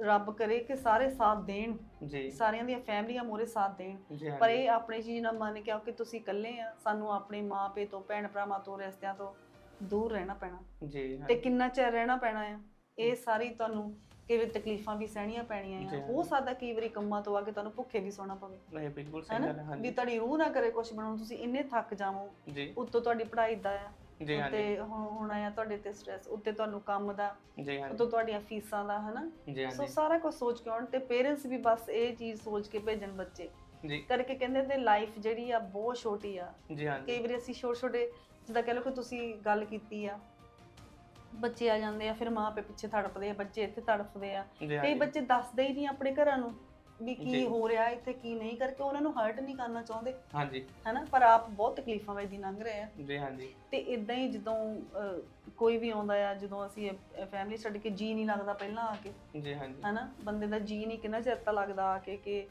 [SPEAKER 2] ਰੱਬ ਕਰੇ ਕਿ ਸਾਰੇ ਸਾਥ ਦੇਣ
[SPEAKER 1] ਜੀ।
[SPEAKER 2] ਸਾਰਿਆਂ ਦੀਆਂ ਫੈਮਲੀਆਂ ਮੋਰੇ ਸਾਥ ਦੇਣ।
[SPEAKER 1] ਜੀ
[SPEAKER 2] ਪਰ। ਇਹ ਆਪਣੀ ਚੀਜ਼ ਨਾ ਮੰਨ ਕੇ ਆਓ ਕਿ ਤੁਸੀਂ ਇਕੱਲੇ ਆ ਸਾਨੂੰ ਆਪਣੇ ਮਾਪੇ ਤੋਂ ਭੈਣ ਭਰਾਵਾਂ ਤੋਂ ਰਿਸ਼ਤਿਆਂ ਤੋਂ ਦੂਰ ਰਹਿਣਾ ਪੈਣਾ।
[SPEAKER 1] ਜੀ
[SPEAKER 2] ਤੇ
[SPEAKER 1] ਹਾਂਜੀ।
[SPEAKER 2] ਕਿੰਨਾ ਚਿਰ ਰਹਿਣਾ ਪੈਣਾ ਆ? ਇਹ ਸਾਰੀ ਤੁਹਾਨੂੰ ਕਿਵੇਂ ਤਕਲੀਫਾਂ ਵੀ ਸਹਿਣੀਆਂ ਪੈਣੀਆਂ
[SPEAKER 1] ਜੀ,
[SPEAKER 2] ਆ। ਹੋ ਸਕਦਾ ਕਈ ਵਾਰੀ ਕੰਮਾਂ ਤੋਂ ਆ ਕੇ ਤੁਹਾਨੂੰ ਭੁੱਖੇ ਵੀ ਸੌਣਾ ਪਵੇ।
[SPEAKER 1] ਨਹੀਂ ਬਿਲਕੁਲ ਸਹੀ
[SPEAKER 2] ਹੈਨਾ?
[SPEAKER 1] ਗੱਲ ਹੈ
[SPEAKER 2] ਵੀ
[SPEAKER 1] ਹਾਂਜੀ
[SPEAKER 2] ਤੁਹਾਡੀ ਰੂਹ ਨਾ ਕਰੇ ਕੁਝ ਬਣਾਉਣ ਤੁਸੀਂ ਇੰਨੇ ਥੱਕ ਜਾਵੋ।
[SPEAKER 1] ਜੀ।
[SPEAKER 2] ਉੱਤੋਂ ਤੁਹਾਡੀ ਪੜ੍ਹਾਈ ਦਾ ਆ।
[SPEAKER 1] ਜੀ ਹਾਂਜੀ।
[SPEAKER 2] ਉੱਤੇ ਹੁਣ ਆਇਆ ਤੁਹਾਡੇ ਤੇ ਸਟ੍ਰੈਸ ਉੱਤੇ ਤੁਹਾਨੂੰ ਕੰਮ ਦਾ
[SPEAKER 1] ਜੀ ਹਾਂਜੀ।
[SPEAKER 2] ਉੱਤੋਂ ਤੁਹਾਡੀਆਂ ਫੀਸਾਂ ਦਾ ਹਨਾ? ਸੋ
[SPEAKER 1] ਹਾਂਜੀ।
[SPEAKER 2] ਸਾਰਾ ਕੁਝ ਸੋਚ ਕੇ ਆਉਣ ਤੇ ਪੇਰੈਂਟਸ ਵੀ ਬਸ ਇਹ ਚੀਜ਼ ਸੋਚ ਕੇ ਭੇਜਣ ਬੱਚੇ।
[SPEAKER 1] ਜੀ।
[SPEAKER 2] ਕਰਕੇ ਕਹਿੰਦੇ ਤੇ ਲਾਈਫ ਜਿਹੜੀ ਆ ਬਹੁਤ ਛੋਟੀ ਆ।
[SPEAKER 1] ਜੀ ਹਾਂਜੀ।
[SPEAKER 2] ਕਈ ਵਾਰੀ ਅਸੀਂ ਛੋਟੇ ਛੋਟੇ ਜਿੱਦਾਂ ਕਹਿ ਲਓ ਕਿ ਤੁਸੀਂ ਗੱਲ ਕੀਤੀ ਆ ਬੱਚੇ ਆ ਜਾਂਦੇ ਆ ਫਿਰ ਮਾਂ ਪਿਓ ਪਿੱਛੇ ਤੜਫਦੇ ਆ ਬੱਚੇ ਇੱਥੇ ਤੜਫਦੇ ਆ।
[SPEAKER 1] ਜੀ
[SPEAKER 2] ਕਈ
[SPEAKER 1] ਹਾਂਜੀ।
[SPEAKER 2] ਬੱਚੇ ਦੱਸਦੇ ਹੀ ਨਹੀਂ ਆਪਣੇ ਘਰਾਂ ਨੂੰ। ਵੀ
[SPEAKER 1] ਜੀ।
[SPEAKER 2] ਕੀ ਹੋ ਰਿਹਾ ਇੱਥੇ ਕੀ ਨਹੀਂ ਕਰਕੇ ਉਹਨਾਂ ਨੂੰ ਹਰਟ ਨਹੀਂ ਕਰਨਾ ਚਾਹੁੰਦੇ।
[SPEAKER 1] ਹਾਂਜੀ।
[SPEAKER 2] ਹਨਾ? ਪਰ ਆਪ ਬਹੁਤ ਤਕਲੀਫਾਂ ਵਿੱਚ ਦੀ ਲੰਘ ਰਹੇ ਆ।
[SPEAKER 1] ਜੀ ਹਾਂਜੀ।
[SPEAKER 2] ਤੇ ਇਦਾਂ ਹੀ ਜਦੋਂ ਅਹ, ਕੋਈ ਵੀ ਆਉਂਦਾ ਆ ਜਦੋਂ ਅਸੀਂ ਫੈਮਿਲੀ ਛੱਡ ਕੇ ਜੀ ਨਹੀਂ ਲੱਗਦਾ ਪਹਿਲਾਂ ਆ ਕੇ।
[SPEAKER 1] ਜੀ ਹਾਂਜੀ।
[SPEAKER 2] ਹਨਾ? ਬੰਦੇ ਦਾ ਜੀ ਨਹੀਂ ਕਿੰਨਾ ਚਿਰ ਤਾਂ ਲੱਗਦਾ ਆ ਕੇ ਕਿ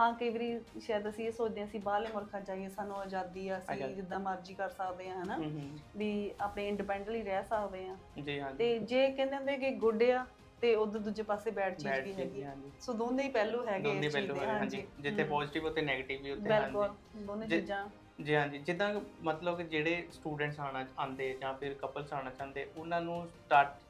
[SPEAKER 2] ਹਾਂ ਕਈ ਵਾਰੀ ਸ਼ਾਇਦ ਅਸੀਂ ਇਹ ਸੋਚਦੇ ਹਾਂ ਅਸੀਂ ਬਾਹਰਲੇ ਮੁਲਕਾਂ 'ਚ ਜਾਈਏ ਸਾਨੂੰ ਆਜ਼ਾਦੀ ਆ ਅਸੀਂ
[SPEAKER 1] ਆਜ਼ਾਦੀ।
[SPEAKER 2] ਜਿੱਦਾਂ ਮਰਜ਼ੀ ਕਰ ਸਕਦੇ ਆ ਹਨਾ?
[SPEAKER 1] ਹਮ, ਹਮ,
[SPEAKER 2] ਵੀ ਆਪਣੇ ਇੰਡੀਪੈਂਡੈਂਟਲੀ ਰਹਿ ਸਕਦੇ ਆ।
[SPEAKER 1] ਜੀ ਹਾਂਜੀ।
[SPEAKER 2] ਤੇ ਜੇ ਕਹਿੰਦੇ ਹੁੰਦੇ ਕਿ ਗੁੱਡ ਆ ਤੇ ਉਧਰ ਦੂਜੇ ਪਾਸੇ ਬੈਡ ਚੀਜ਼ ਵੀ
[SPEAKER 1] ਚੀਜ਼
[SPEAKER 2] ਹੈਗੀ
[SPEAKER 1] ਜੀ। ਹਾਂਜੀ।
[SPEAKER 2] ਸੋ ਦੋਨੇ ਹੀ ਪਹਿਲੂ ਹੈਗੇ
[SPEAKER 1] ਦੋਨੇ
[SPEAKER 2] ਇਸ ਚੀਜ਼
[SPEAKER 1] ਪਹਿਲੂ
[SPEAKER 2] ਦੇ,
[SPEAKER 1] ਹੈ ਹਾਂਜੀ। ਜਿੱਥੇ ਪੋਜ਼ਿਟਿਵ ਉੱਤੇ 네ਗੇਟਿਵ ਵੀ ਉੱਤੇ ਹਾਂਜੀ।
[SPEAKER 2] ਬਿਲਕੁਲ ਦੋਨੇ
[SPEAKER 1] ਜੇ-
[SPEAKER 2] ਚੀਜ਼ਾਂ।
[SPEAKER 1] ਜੀ ਹਾਂਜੀ ਜਿੱਦਾਂ ਮਤਲਬ ਕਿ ਜਿਹੜੇ ਸਟੂਡੈਂਟਸ ਆਣਾ ਆਂਦੇ ਜਾਂ ਫਿਰ ਕਪਲਸ ਆਣਾ ਚਾਹੁੰਦੇ ਉਹਨਾਂ ਨੂੰ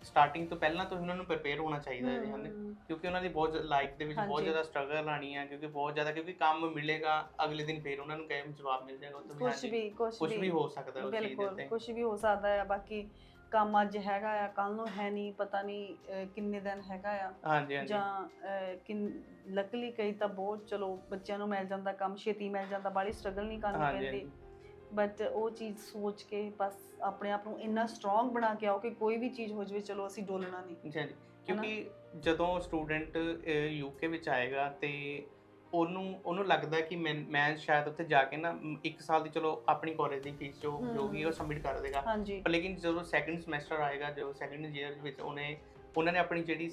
[SPEAKER 1] ਸਟਾਰਟਿੰਗ ਤੋਂ ਪਹਿਲਾਂ ਤੋਂ ਹੀ ਉਹਨਾਂ ਨੂੰ ਪ੍ਰਿਪੇਅਰ ਹੋਣਾ ਚਾਹੀਦਾ ਹੈ ਹਨ?
[SPEAKER 2] ਹਮ,
[SPEAKER 1] ਕਿਉਂਕਿ ਉਹਨਾਂ ਦੀ ਬਹੁਤ ਲਾਈਫ ਦੇ ਵਿੱਚ ਬਹੁਤ
[SPEAKER 2] ਹਾਂਜੀ।
[SPEAKER 1] ਜ਼ਿਆਦਾ ਸਟਰਗਲ ਆਣੀ ਹੈ ਕਿਉਂਕਿ ਬਹੁਤ ਜ਼ਿਆਦਾ ਕਿਉਂਕਿ ਕੰਮ ਮਿਲੇਗਾ ਅਗਲੇ ਦਿਨ ਫਿਰ ਉਹਨਾਂ ਨੂੰ ਕਹੇ ਜਵਾਬ ਮਿਲ ਜਾਏਗਾ ਤਾਂ
[SPEAKER 2] ਕੁਛ ਵੀ ਕੁਛ
[SPEAKER 1] ਕੁਝ ਵੀ ਹੋ ਸਕਦਾ ਉਸ ਚੀਜ਼ ਦੇ
[SPEAKER 2] ਬਿਲਕੁਲ
[SPEAKER 1] ਉੱਤੇ।
[SPEAKER 2] ਕੁਝ ਵੀ ਹੋ ਸਕਦਾ ਹੈ ਬਾਕੀ ਕੰਮ ਅੱਜ ਹੈਗਾ ਆ ਕੱਲ ਨੂੰ ਹੈ ਨਹੀਂ ਪਤਾ ਨਹੀਂ ਅਹ, ਕਿੰਨੇ ਦਿਨ ਹੈਗਾ ਆ।
[SPEAKER 1] ਹਾਂਜੀ ਹਾਂਜੀ।
[SPEAKER 2] ਜਾਂ ਅਹ, ਕਿੰਨ ਲੱਕਲੀ ਕਈ ਤਾਂ ਬਹੁਤ ਚਲੋ ਬੱਚਿਆਂ ਨੂੰ ਮਿਲ ਜਾਂਦਾ ਕੰਮ ਛੇਤੀ ਮਿਲ ਜਾਂਦਾ ਬਾਲੀ ਸਟਰਗਲ ਨਹੀਂ ਕਰਨੀ
[SPEAKER 1] ਹਾਂਜੀ
[SPEAKER 2] ਪੈਂਦੀ। ਬਟ ਉਹ ਚੀਜ਼ ਸੋਚ ਕੇ ਬਸ ਆਪਣੇ ਆਪ ਨੂੰ ਇੰਨਾ ਸਟਰੋਂਗ ਬਣਾ ਕੇ ਆਓ ਕਿ ਕੋਈ ਵੀ ਚੀਜ਼ ਹੋ ਜਾਵੇ ਚਲੋ ਅਸੀਂ ਡੋਲਣਾ ਨਹੀਂ।
[SPEAKER 1] ਜੀ ਹਾਂਜੀ। ਕਿਉਂਕਿ ਜਦੋਂ ਸਟੂਡੈਂਟ ਯੂਕੇ ਵਿੱਚ ਆਏਗਾ ਤੇ ਉਹਨੂੰ ਉਹਨੂੰ ਲੱਗਦਾ ਕਿ ਮੈਂ ਮੈਂ ਸ਼ਾਇਦ ਉੱਥੇ ਜਾ ਕੇ ਨਾ ਇੱਕ ਸਾਲ ਦੀ ਚਲੋ ਆਪਣੀ ਕਾਲਜ ਦੀ ਫੀਸ ਜੋ ਜੋ ਵੀ ਉਹ ਸਬਮਿਟ ਕਰ ਦੇਗਾ। ਪਰ ਲੇਕਿਨ ਜਦੋਂ ਸੈਕੰਡ ਸਮੈਸਟਰ ਆਏਗਾ ਜੋ ਸੈਕੰਡ ਈਅਰ ਵਿੱਚ ਉਹਨੇ ਉਹਨਾਂ ਨੇ ਆਪਣੀ ਜਿਹੜੀ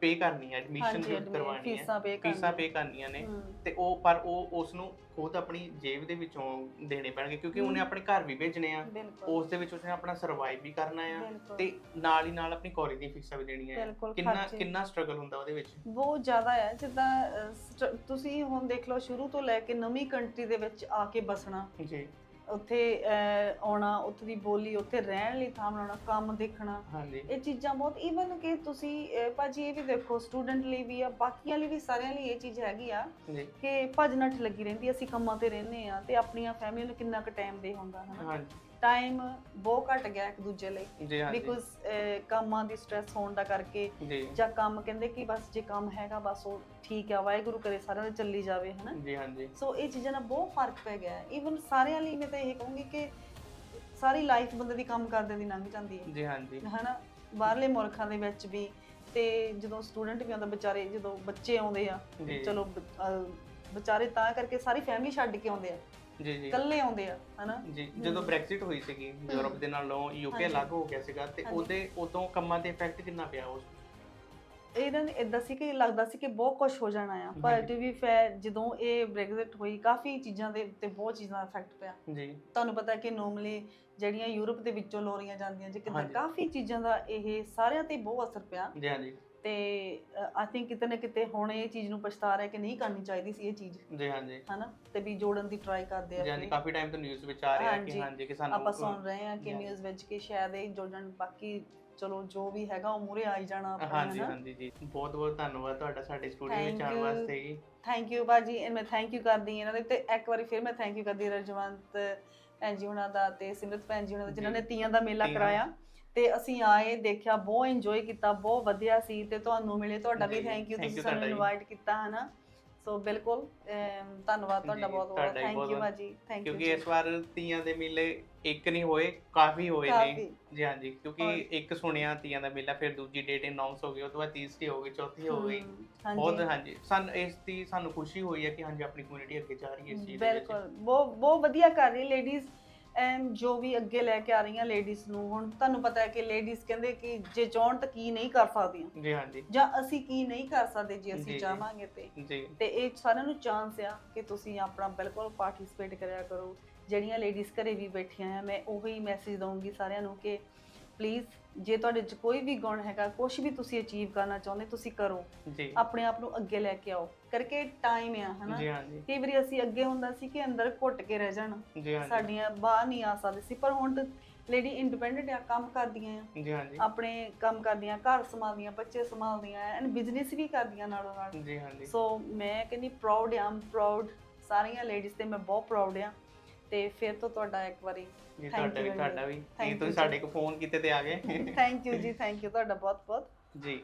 [SPEAKER 1] ਪੇ ਕਰਨੀ ਹੈ ਐਡਮਿਸ਼ਨ ਕਰਵਾਉਣੀ ਹੈ
[SPEAKER 2] ਫੀਸਾਂ ਪੇ
[SPEAKER 1] ਫੀਸਾਂ ਪੇ ਕਰਨੀਆਂ ਨੇ। ਤੇ ਉਹ ਪਰ ਉਹ ਉਸ ਨੂੰ ਖੁਦ ਆਪਣੀ ਜੇਬ ਦੇ ਵਿੱਚੋਂ ਦੇਣੇ ਪੈਣਗੇ ਕਿਉਂਕਿ ਉਹਨੇ। ਆਪਣੇ ਘਰ ਵੀ ਭੇਜਣੇ ਆ। ਉਸ ਦੇ ਵਿੱਚ ਉਸਨੇ ਆਪਣਾ ਸਰਵਾਈਵ ਵੀ ਕਰਨਾ ਆ। ਤੇ ਨਾਲ ਹੀ ਨਾਲ ਆਪਣੀ ਕਾਲਜ ਦੀਆਂ ਫੀਸਾਂ ਵੀ ਦੇਣੀਆਂ ਆ। ਕਿੰਨਾ। ਕਿੰਨਾ ਸਟਰਗਲ ਹੁੰਦਾ ਉਹਦੇ ਵਿੱਚ?
[SPEAKER 2] ਬਹੁਤ ਜ਼ਿਆਦਾ ਹੈ ਜਿੱਦਾਂ ਤੁਸੀਂ ਹੁਣ ਦੇਖ ਲਓ ਸ਼ੁਰੂ ਤੋਂ ਲੈ ਕੇ ਨਵੀਂ ਕੰਟਰੀ ਦੇ ਵਿੱਚ ਆ ਕੇ ਬਸਣਾ।
[SPEAKER 1] ਜੀ।
[SPEAKER 2] ਉੱਥੇ ਅਹ, ਆਉਣਾ ਉੱਥੇ ਦੀ ਬੋਲੀ ਉੱਥੇ ਰਹਿਣ ਲਈ ਥਾਂ ਬਣਾਉਣਾ ਕੰਮ ਦੇਖਣਾ।
[SPEAKER 1] ਹਾਂਜੀ।
[SPEAKER 2] ਇਹ ਚੀਜ਼ਾਂ ਬਹੁਤ ਈਵਨ ਕਿ ਤੁਸੀਂ ਅਹ, ਭਾਜੀ ਇਹ ਵੀ ਦੇਖੋ ਸਟੂਡੈਂਟ ਲਈ ਵੀ ਆ ਬਾਕੀਆਂ ਲਈ ਵੀ ਸਾਰਿਆਂ ਲਈ ਇਹ ਚੀਜ਼ ਹੈਗੀ ਆ
[SPEAKER 1] ਜੀ।
[SPEAKER 2] ਕਿ ਭੱਜ ਨੱਠ ਲੱਗੀ ਰਹਿੰਦੀ ਅਸੀਂ ਕੰਮਾਂ ਤੇ ਰਹਿੰਦੇ ਆ ਤੇ ਆਪਣੀਆਂ ਫੈਮਿਲੀ ਨੂੰ ਕਿੰਨਾ ਕੁ ਟਾਈਮ ਦੇ ਹੁੰਦਾ ਹਨਾ?
[SPEAKER 1] ਹਾਂਜੀ।
[SPEAKER 2] ਟਾਈਮ ਬਹੁਤ ਘਟ ਗਿਆ ਇੱਕ ਦੂਜੇ ਲਈ ਬਿਕੋਜ਼ ਕੰਮਾਂ ਦੀ ਸਟ੍ਰੈਸ ਹੋਣ ਦਾ ਕਰਕੇ
[SPEAKER 1] ਜੀ।
[SPEAKER 2] ਕੰਮ ਕਹਿੰਦੇ ਕਿ ਬਸ ਜੇ ਕੰਮ ਹੈਗਾ ਬਸ ਉਹ ਠੀਕ ਆ ਵਾਹਿਗੁਰੂ ਕਰੇ ਸਾਰਿਆਂ ਦਾ ਚੱਲੀ ਜਾਵੇ ਹਨਾ?
[SPEAKER 1] ਜੀ ਹਾਂਜੀ
[SPEAKER 2] ਸੋ ਇਹ ਚੀਜ਼ਾਂ ਨਾਲ ਬਹੁਤ ਫ਼ਰਕ ਪੈ ਗਿਆ। ਈਵਨ ਸਾਰਿਆਂ ਲਈ ਮੈਂ ਤਾਂ ਇਹ ਕਹੂੰਗੀ ਕਿ ਸਾਰੀ ਲਾਈਫ ਬੰਦੇ ਦੀ ਕੰਮ ਕਰਦੇ ਦੀ ਲੰਘ ਜਾਂਦੀ ਹੈ।
[SPEAKER 1] ਜੀ ਹਾਂਜੀ
[SPEAKER 2] ਹਨਾ? ਬਾਹਰਲੇ ਮੁਲਕਾਂ ਦੇ ਵਿੱਚ ਵੀ ਤੇ ਜਦੋਂ ਸਟੂਡੈਂਟ ਵੀ ਆਉਂਦਾ ਵਿਚਾਰੇ ਜਦੋਂ ਬੱਚੇ ਆਉਂਦੇ ਆ ਚਲੋ ਵਿਚਾਰੇ ਤਾਂ ਕਰਕੇ ਸਾਰੀ ਫੈਮਿਲੀ ਛੱਡ ਕੇ ਆਉਂਦੇ ਆ।
[SPEAKER 1] ਜੀ ਜੀ।
[SPEAKER 2] ਇਕੱਲੇ ਆਉਂਦੇ ਆ ਹਨਾ?
[SPEAKER 1] ਜੀ ਜਦੋਂ ਬ੍ਰੈਕਜ਼ਿਟ ਹੋਈ ਸੀਗੀ ਯੂਰਪ ਦੇ ਨਾਲੋਂ ਯੂਕੇ। ਅਲੱਗ ਹੋ ਗਿਆ ਸੀਗਾ ਤੇ। ਉਹਦੇ ਉਦੋਂ ਕੰਮਾਂ ਤੇ ਇਫੈਕਟ ਕਿੰਨਾ ਪਿਆ ਉਸ
[SPEAKER 2] ਇਹਨਾਂ ਨੇ ਇਦਾਂ ਸੀ ਕਿ ਲੱਗਦਾ ਸੀ ਕਿ ਬਹੁਤ ਕੁਝ ਹੋ ਜਾਣਾ ਆ ਪਰ। ਟੂ ਵੀ ਫੇਅਰ ਜਦੋਂ ਇਹ ਬ੍ਰੈਗਜ਼ਿਟ ਹੋਈ ਕਾਫੀ ਚੀਜ਼ਾਂ ਦੇ ਉੱਤੇ ਬਹੁਤ ਚੀਜ਼ਾਂ ਦਾ ਇਫੈਕਟ ਪਿਆ।
[SPEAKER 1] ਜੀ।
[SPEAKER 2] ਤੁਹਾਨੂੰ ਪਤਾ ਕਿ ਨੋਰਮਲੀ ਜਿਹੜੀਆਂ ਯੂਰਪ ਦੇ ਵਿੱਚੋਂ ਲੋਰੀਆਂ ਜਾਂਦੀਆਂ ਜੇ
[SPEAKER 1] ਹਾਂਜੀ।
[SPEAKER 2] ਕਾਫੀ ਚੀਜ਼ਾਂ ਦਾ ਇਹ ਸਾਰਿਆਂ ਤੇ ਬਹੁਤ ਅਸਰ ਪਿਆ।
[SPEAKER 1] ਜੀ ਹਾਂਜੀ।
[SPEAKER 2] ਤੇ ਆਈ ਥਿੰਕ ਕਿਤੇ ਨਾ ਕਿਤੇ ਹੁਣ ਇਹ ਚੀਜ਼ ਨੂੰ ਪਛਤਾ ਰਿਹਾ ਕਿ ਨਹੀਂ ਕਰਨੀ ਚਾਹੀਦੀ ਸੀ ਇਹ ਚੀਜ਼
[SPEAKER 1] ਜੀ ਹਾਂਜੀ
[SPEAKER 2] ਹਨਾ ਤੇ ਵੀ ਜੋੜਨ ਦੀ ਟਰਾਈ ਕਰਦੇ ਆ
[SPEAKER 1] ਜੀ ਹਾਂਜੀ
[SPEAKER 2] ਆਪਣੇ।
[SPEAKER 1] ਕਾਫੀ ਟਾਈਮ ਤੋਂ ਨਿਊਜ਼ ਵਿੱਚ ਆ ਰਿਹਾ ਕਿ
[SPEAKER 2] ਹਾਂਜੀ।
[SPEAKER 1] ਕਿ ਸਾਨੂੰ
[SPEAKER 2] ਆਪਾਂ ਸੁਣ ਰਹੇ ਆ ਕਿ। ਨਿਊਜ਼ ਵਿੱਚ ਕਿ ਸ਼ਾਇਦ ਇਹ ਜੋੜਨ ਬਾਕੀ ਚਲੋ ਜੋ ਵੀ ਹੈਗਾ ਉਹ ਮੂਰੇ ਆਈ ਜਾਣਾ ਆਪਾਂ
[SPEAKER 1] ਹਾਂਜੀ ਹਾਂਜੀ ਜੀ ਬਹੁਤ ਬਹੁਤ ਧੰਨਵਾਦ ਤੁਹਾਡਾ ਸਾਡੇ ਸਟੂਡੀਓ ਵਿੱਚ ਆਉਣ. ਵਾਸਤੇ ਜੀ
[SPEAKER 2] ਥੈਂਕ ਯੂ ਬਾਜੀ ਐਂਡ ਮੈਂ ਥੈਂਕ ਯੂ ਕਰਦੀ ਹਾਂ ਇਹਨਾਂ ਦੇ ਤੇ ਇੱਕ ਵਾਰੀ ਫਿਰ ਮੈਂ ਥੈਂਕ ਯੂ ਕਰਦੀ ਰਜਵੰਤ ਭੈਣ ਜੀ ਉਹਨਾਂ ਦਾ ਤੇ ਸਿਮਰਤ ਭੈਣ ਜੀ ਉਹਨਾਂ ਦਾ ਜਿਨ੍ਹਾਂ। ਨੇ ਤੀਆਂ ਦਾ ਮੇਲਾ। ਕਰਾਇਆ ਤੇ ਅਸੀਂ ਆਏ ਦੇਖਿਆ ਬਹੁਤ ਇੰਜੋਏ ਕੀਤਾ ਬਹੁਤ ਵਧੀਆ ਸੀ ਤੇ ਤੁਹਾਨੂੰ ਮਿਲੇ ਤੁਹਾਡਾ ਵੀ
[SPEAKER 1] ਜੀ,
[SPEAKER 2] ਥੈਂਕ ਯੂ ਤੁਸੀਂ ਸਾਨੂੰ
[SPEAKER 1] ਜੀ।
[SPEAKER 2] ਇਨਵਾਈਟ ਕੀਤਾ ਹਨਾ? ਸੋ ਬਿਲਕੁਲ ਧੰਨਵਾਦ ਤੁਹਾਡਾ
[SPEAKER 1] ਜੀ,
[SPEAKER 2] ਬਹੁਤ ਬਹੁਤ ਥੈਂਕ ਯੂ। ਬਾਜੀ ਥੈਂਕ ਯੂ
[SPEAKER 1] ਕਿਉਂਕਿ ਇਸ ਵਾਰ ਤੀਆਂ ਦੇ ਮੇਲੇ ਇੱਕ ਨਹੀਂ ਹੋਏ ਕਾਫੀ ਹੋਏ ਨੇ। ਜੀ ਹਾਂਜੀ ਕਿਉਂਕਿ
[SPEAKER 2] ਔਰ-
[SPEAKER 1] ਇੱਕ ਸੁਣਿਆ ਤੀਆਂ ਦਾ ਮੇਲਾ ਫਿਰ ਦੂਜੀ ਡੇਟ ਅਨਾਉਂਸ ਹੋ ਗਈ ਉਸ ਤੋਂ ਬਾਅਦ ਤੀਸਰੀ ਹੋ ਗਈ ਚੌਥੀ ਹੋ ਗਈ। ਬਹੁਤ
[SPEAKER 2] ਹਾਂਜੀ।
[SPEAKER 1] ਹਾਂਜੀ। ਸਾਨੂੰ ਇਸ ਦੀ ਸਾਨੂੰ ਖੁਸ਼ੀ ਹੋਈ ਹੈ ਕਿ ਹਾਂਜੀ ਆਪਣੀ ਕਮਿਊਨਿਟੀ ਅੱਗੇ ਜਾ ਰਹੀ ਹੈ ਇਸ ਚੀਜ਼ ਦੇ ਵਿੱਚ।
[SPEAKER 2] ਬਿਲਕੁਲ ਬਹੁਤ ਬਹੁਤ ਵਧੀਆ ਕਰ ਰਹੀ ਲੇਡੀਜ਼ ਐਮ ਜੋ ਵੀ ਅੱਗੇ ਲੈ ਕੇ ਆ ਰਹੀਆਂ ਲੇਡੀਜ਼ ਨੂੰ ਹੁਣ ਤੁਹਾਨੂੰ ਪਤਾ ਹੈ ਕਿ ਲੇਡੀਜ਼ ਕਹਿੰਦੇ ਕਿ ਜੇ ਚਾਹਣ ਤਾਂ ਕੀ ਨਹੀਂ ਕਰ ਸਕਦੀਆਂ?
[SPEAKER 1] ਜੀ ਹਾਂਜੀ
[SPEAKER 2] ਜਾਂ। ਅਸੀਂ ਕੀ ਨਹੀਂ ਕਰ ਸਕਦੇ ਜੇ
[SPEAKER 1] ਜੀ,
[SPEAKER 2] ਅਸੀਂ
[SPEAKER 1] ਜੀ।
[SPEAKER 2] ਚਾਹਾਂਗੇ ਤੇ?
[SPEAKER 1] ਜੀ।
[SPEAKER 2] ਤੇ ਇਹ ਸਾਰਿਆਂ ਨੂੰ ਚਾਂਸ ਆ ਕਿ ਤੁਸੀਂ ਆਪਣਾ ਬਿਲਕੁਲ ਪਾਰਟਿਸਿਪੇਟ ਕਰਿਆ ਕਰੋ। ਜਿਹੜੀਆਂ ਲੇਡੀਜ਼ ਘਰੇ ਵੀ ਬੈਠੀਆਂ ਆ ਮੈਂ ਉਹੀ ਮੈਸੇਜ ਦਊਂਗੀ ਸਾਰਿਆਂ ਨੂੰ ਕਿ ਪਲੀਜ਼ ਜੇ ਤੁਹਾਡੇ 'ਚ ਕੋਈ ਵੀ ਗੁਣ ਹੈਗਾ ਕੁਝ ਵੀ ਤੁਸੀਂ ਅਚੀਵ ਕਰਨਾ ਚਾਹੁੰਦੇ ਤੁਸੀਂ ਕਰੋ।
[SPEAKER 1] ਜੀ।
[SPEAKER 2] ਆਪਣੇ ਆਪ ਨੂੰ ਅੱਗੇ ਲੈ ਕੇ ਆਓ। ਕਰਕੇ ਟਾਈਮ ਆ ਹਨਾ?
[SPEAKER 1] ਜੀ
[SPEAKER 2] ਕਈ ਵਾਰੀ ਅਸੀਂ ਅੱਗੇ ਹੁੰਦਾ ਸੀ ਕਿ ਅੰਦਰ ਘੁੱਟ ਕੇ ਰਹਿ ਜਾਣਾ।
[SPEAKER 1] ਜੀ
[SPEAKER 2] ਸਾਡੀਆਂ ਬਾਹਰ ਨਹੀਂ ਆ ਸਕਦੇ ਸੀ ਪਰ ਹੁਣ ਲੇਡੀ ਇੰਡੀਪੈਂਡੈਂਟ ਆ ਕੰਮ ਕਰਦੀਆਂ ਆ।
[SPEAKER 1] ਜੀ ਹਾਂਜੀ
[SPEAKER 2] ਆਪਣੇ ਕੰਮ ਕਰਦੀਆਂ ਘਰ ਸੰਭਾਲਦੀਆਂ ਬੱਚੇ ਸੰਭਾਲਦੀਆਂ ਐਂਡ ਬਿਜ਼ਨਸ ਵੀ ਕਰਦੀਆਂ ਨਾਲੋਂ ਨਾਲ।
[SPEAKER 1] ਜੀ ਹਾਂਜੀ
[SPEAKER 2] ਸੋ ਮੈਂ ਕਹਿੰਦੀ ਪ੍ਰਾਊਡ ਆਮ ਪ੍ਰਾਊਡ ਸਾਰੀਆਂ ਲੇਡੀਜ਼ ਤੇ ਮੈਂ ਬਹੁਤ ਪ੍ਰਾਊਡ ਆ। ਤੇ ਫਿਰ ਤੋਂ ਤੁਹਾਡਾ ਇੱਕ ਵਾਰੀ
[SPEAKER 1] ਜੀ ਤੁਹਾਡਾ ਵੀ ਤੁਹਾਡਾ. ਵੀ। ਜੀ ਤੁਸੀਂ
[SPEAKER 2] ਜੀ।
[SPEAKER 1] ਸਾਡੇ ਕੋਲ ਫੋਨ ਕੀਤੇ ਤੇ ਆ ਗਏ।
[SPEAKER 2] ਥੈਂਕ ਯੂ ਜੀ ਥੈਂਕ ਯੂ ਤੁਹਾਡਾ ਬਹੁਤ ਬਹੁਤ
[SPEAKER 1] ਜੀ।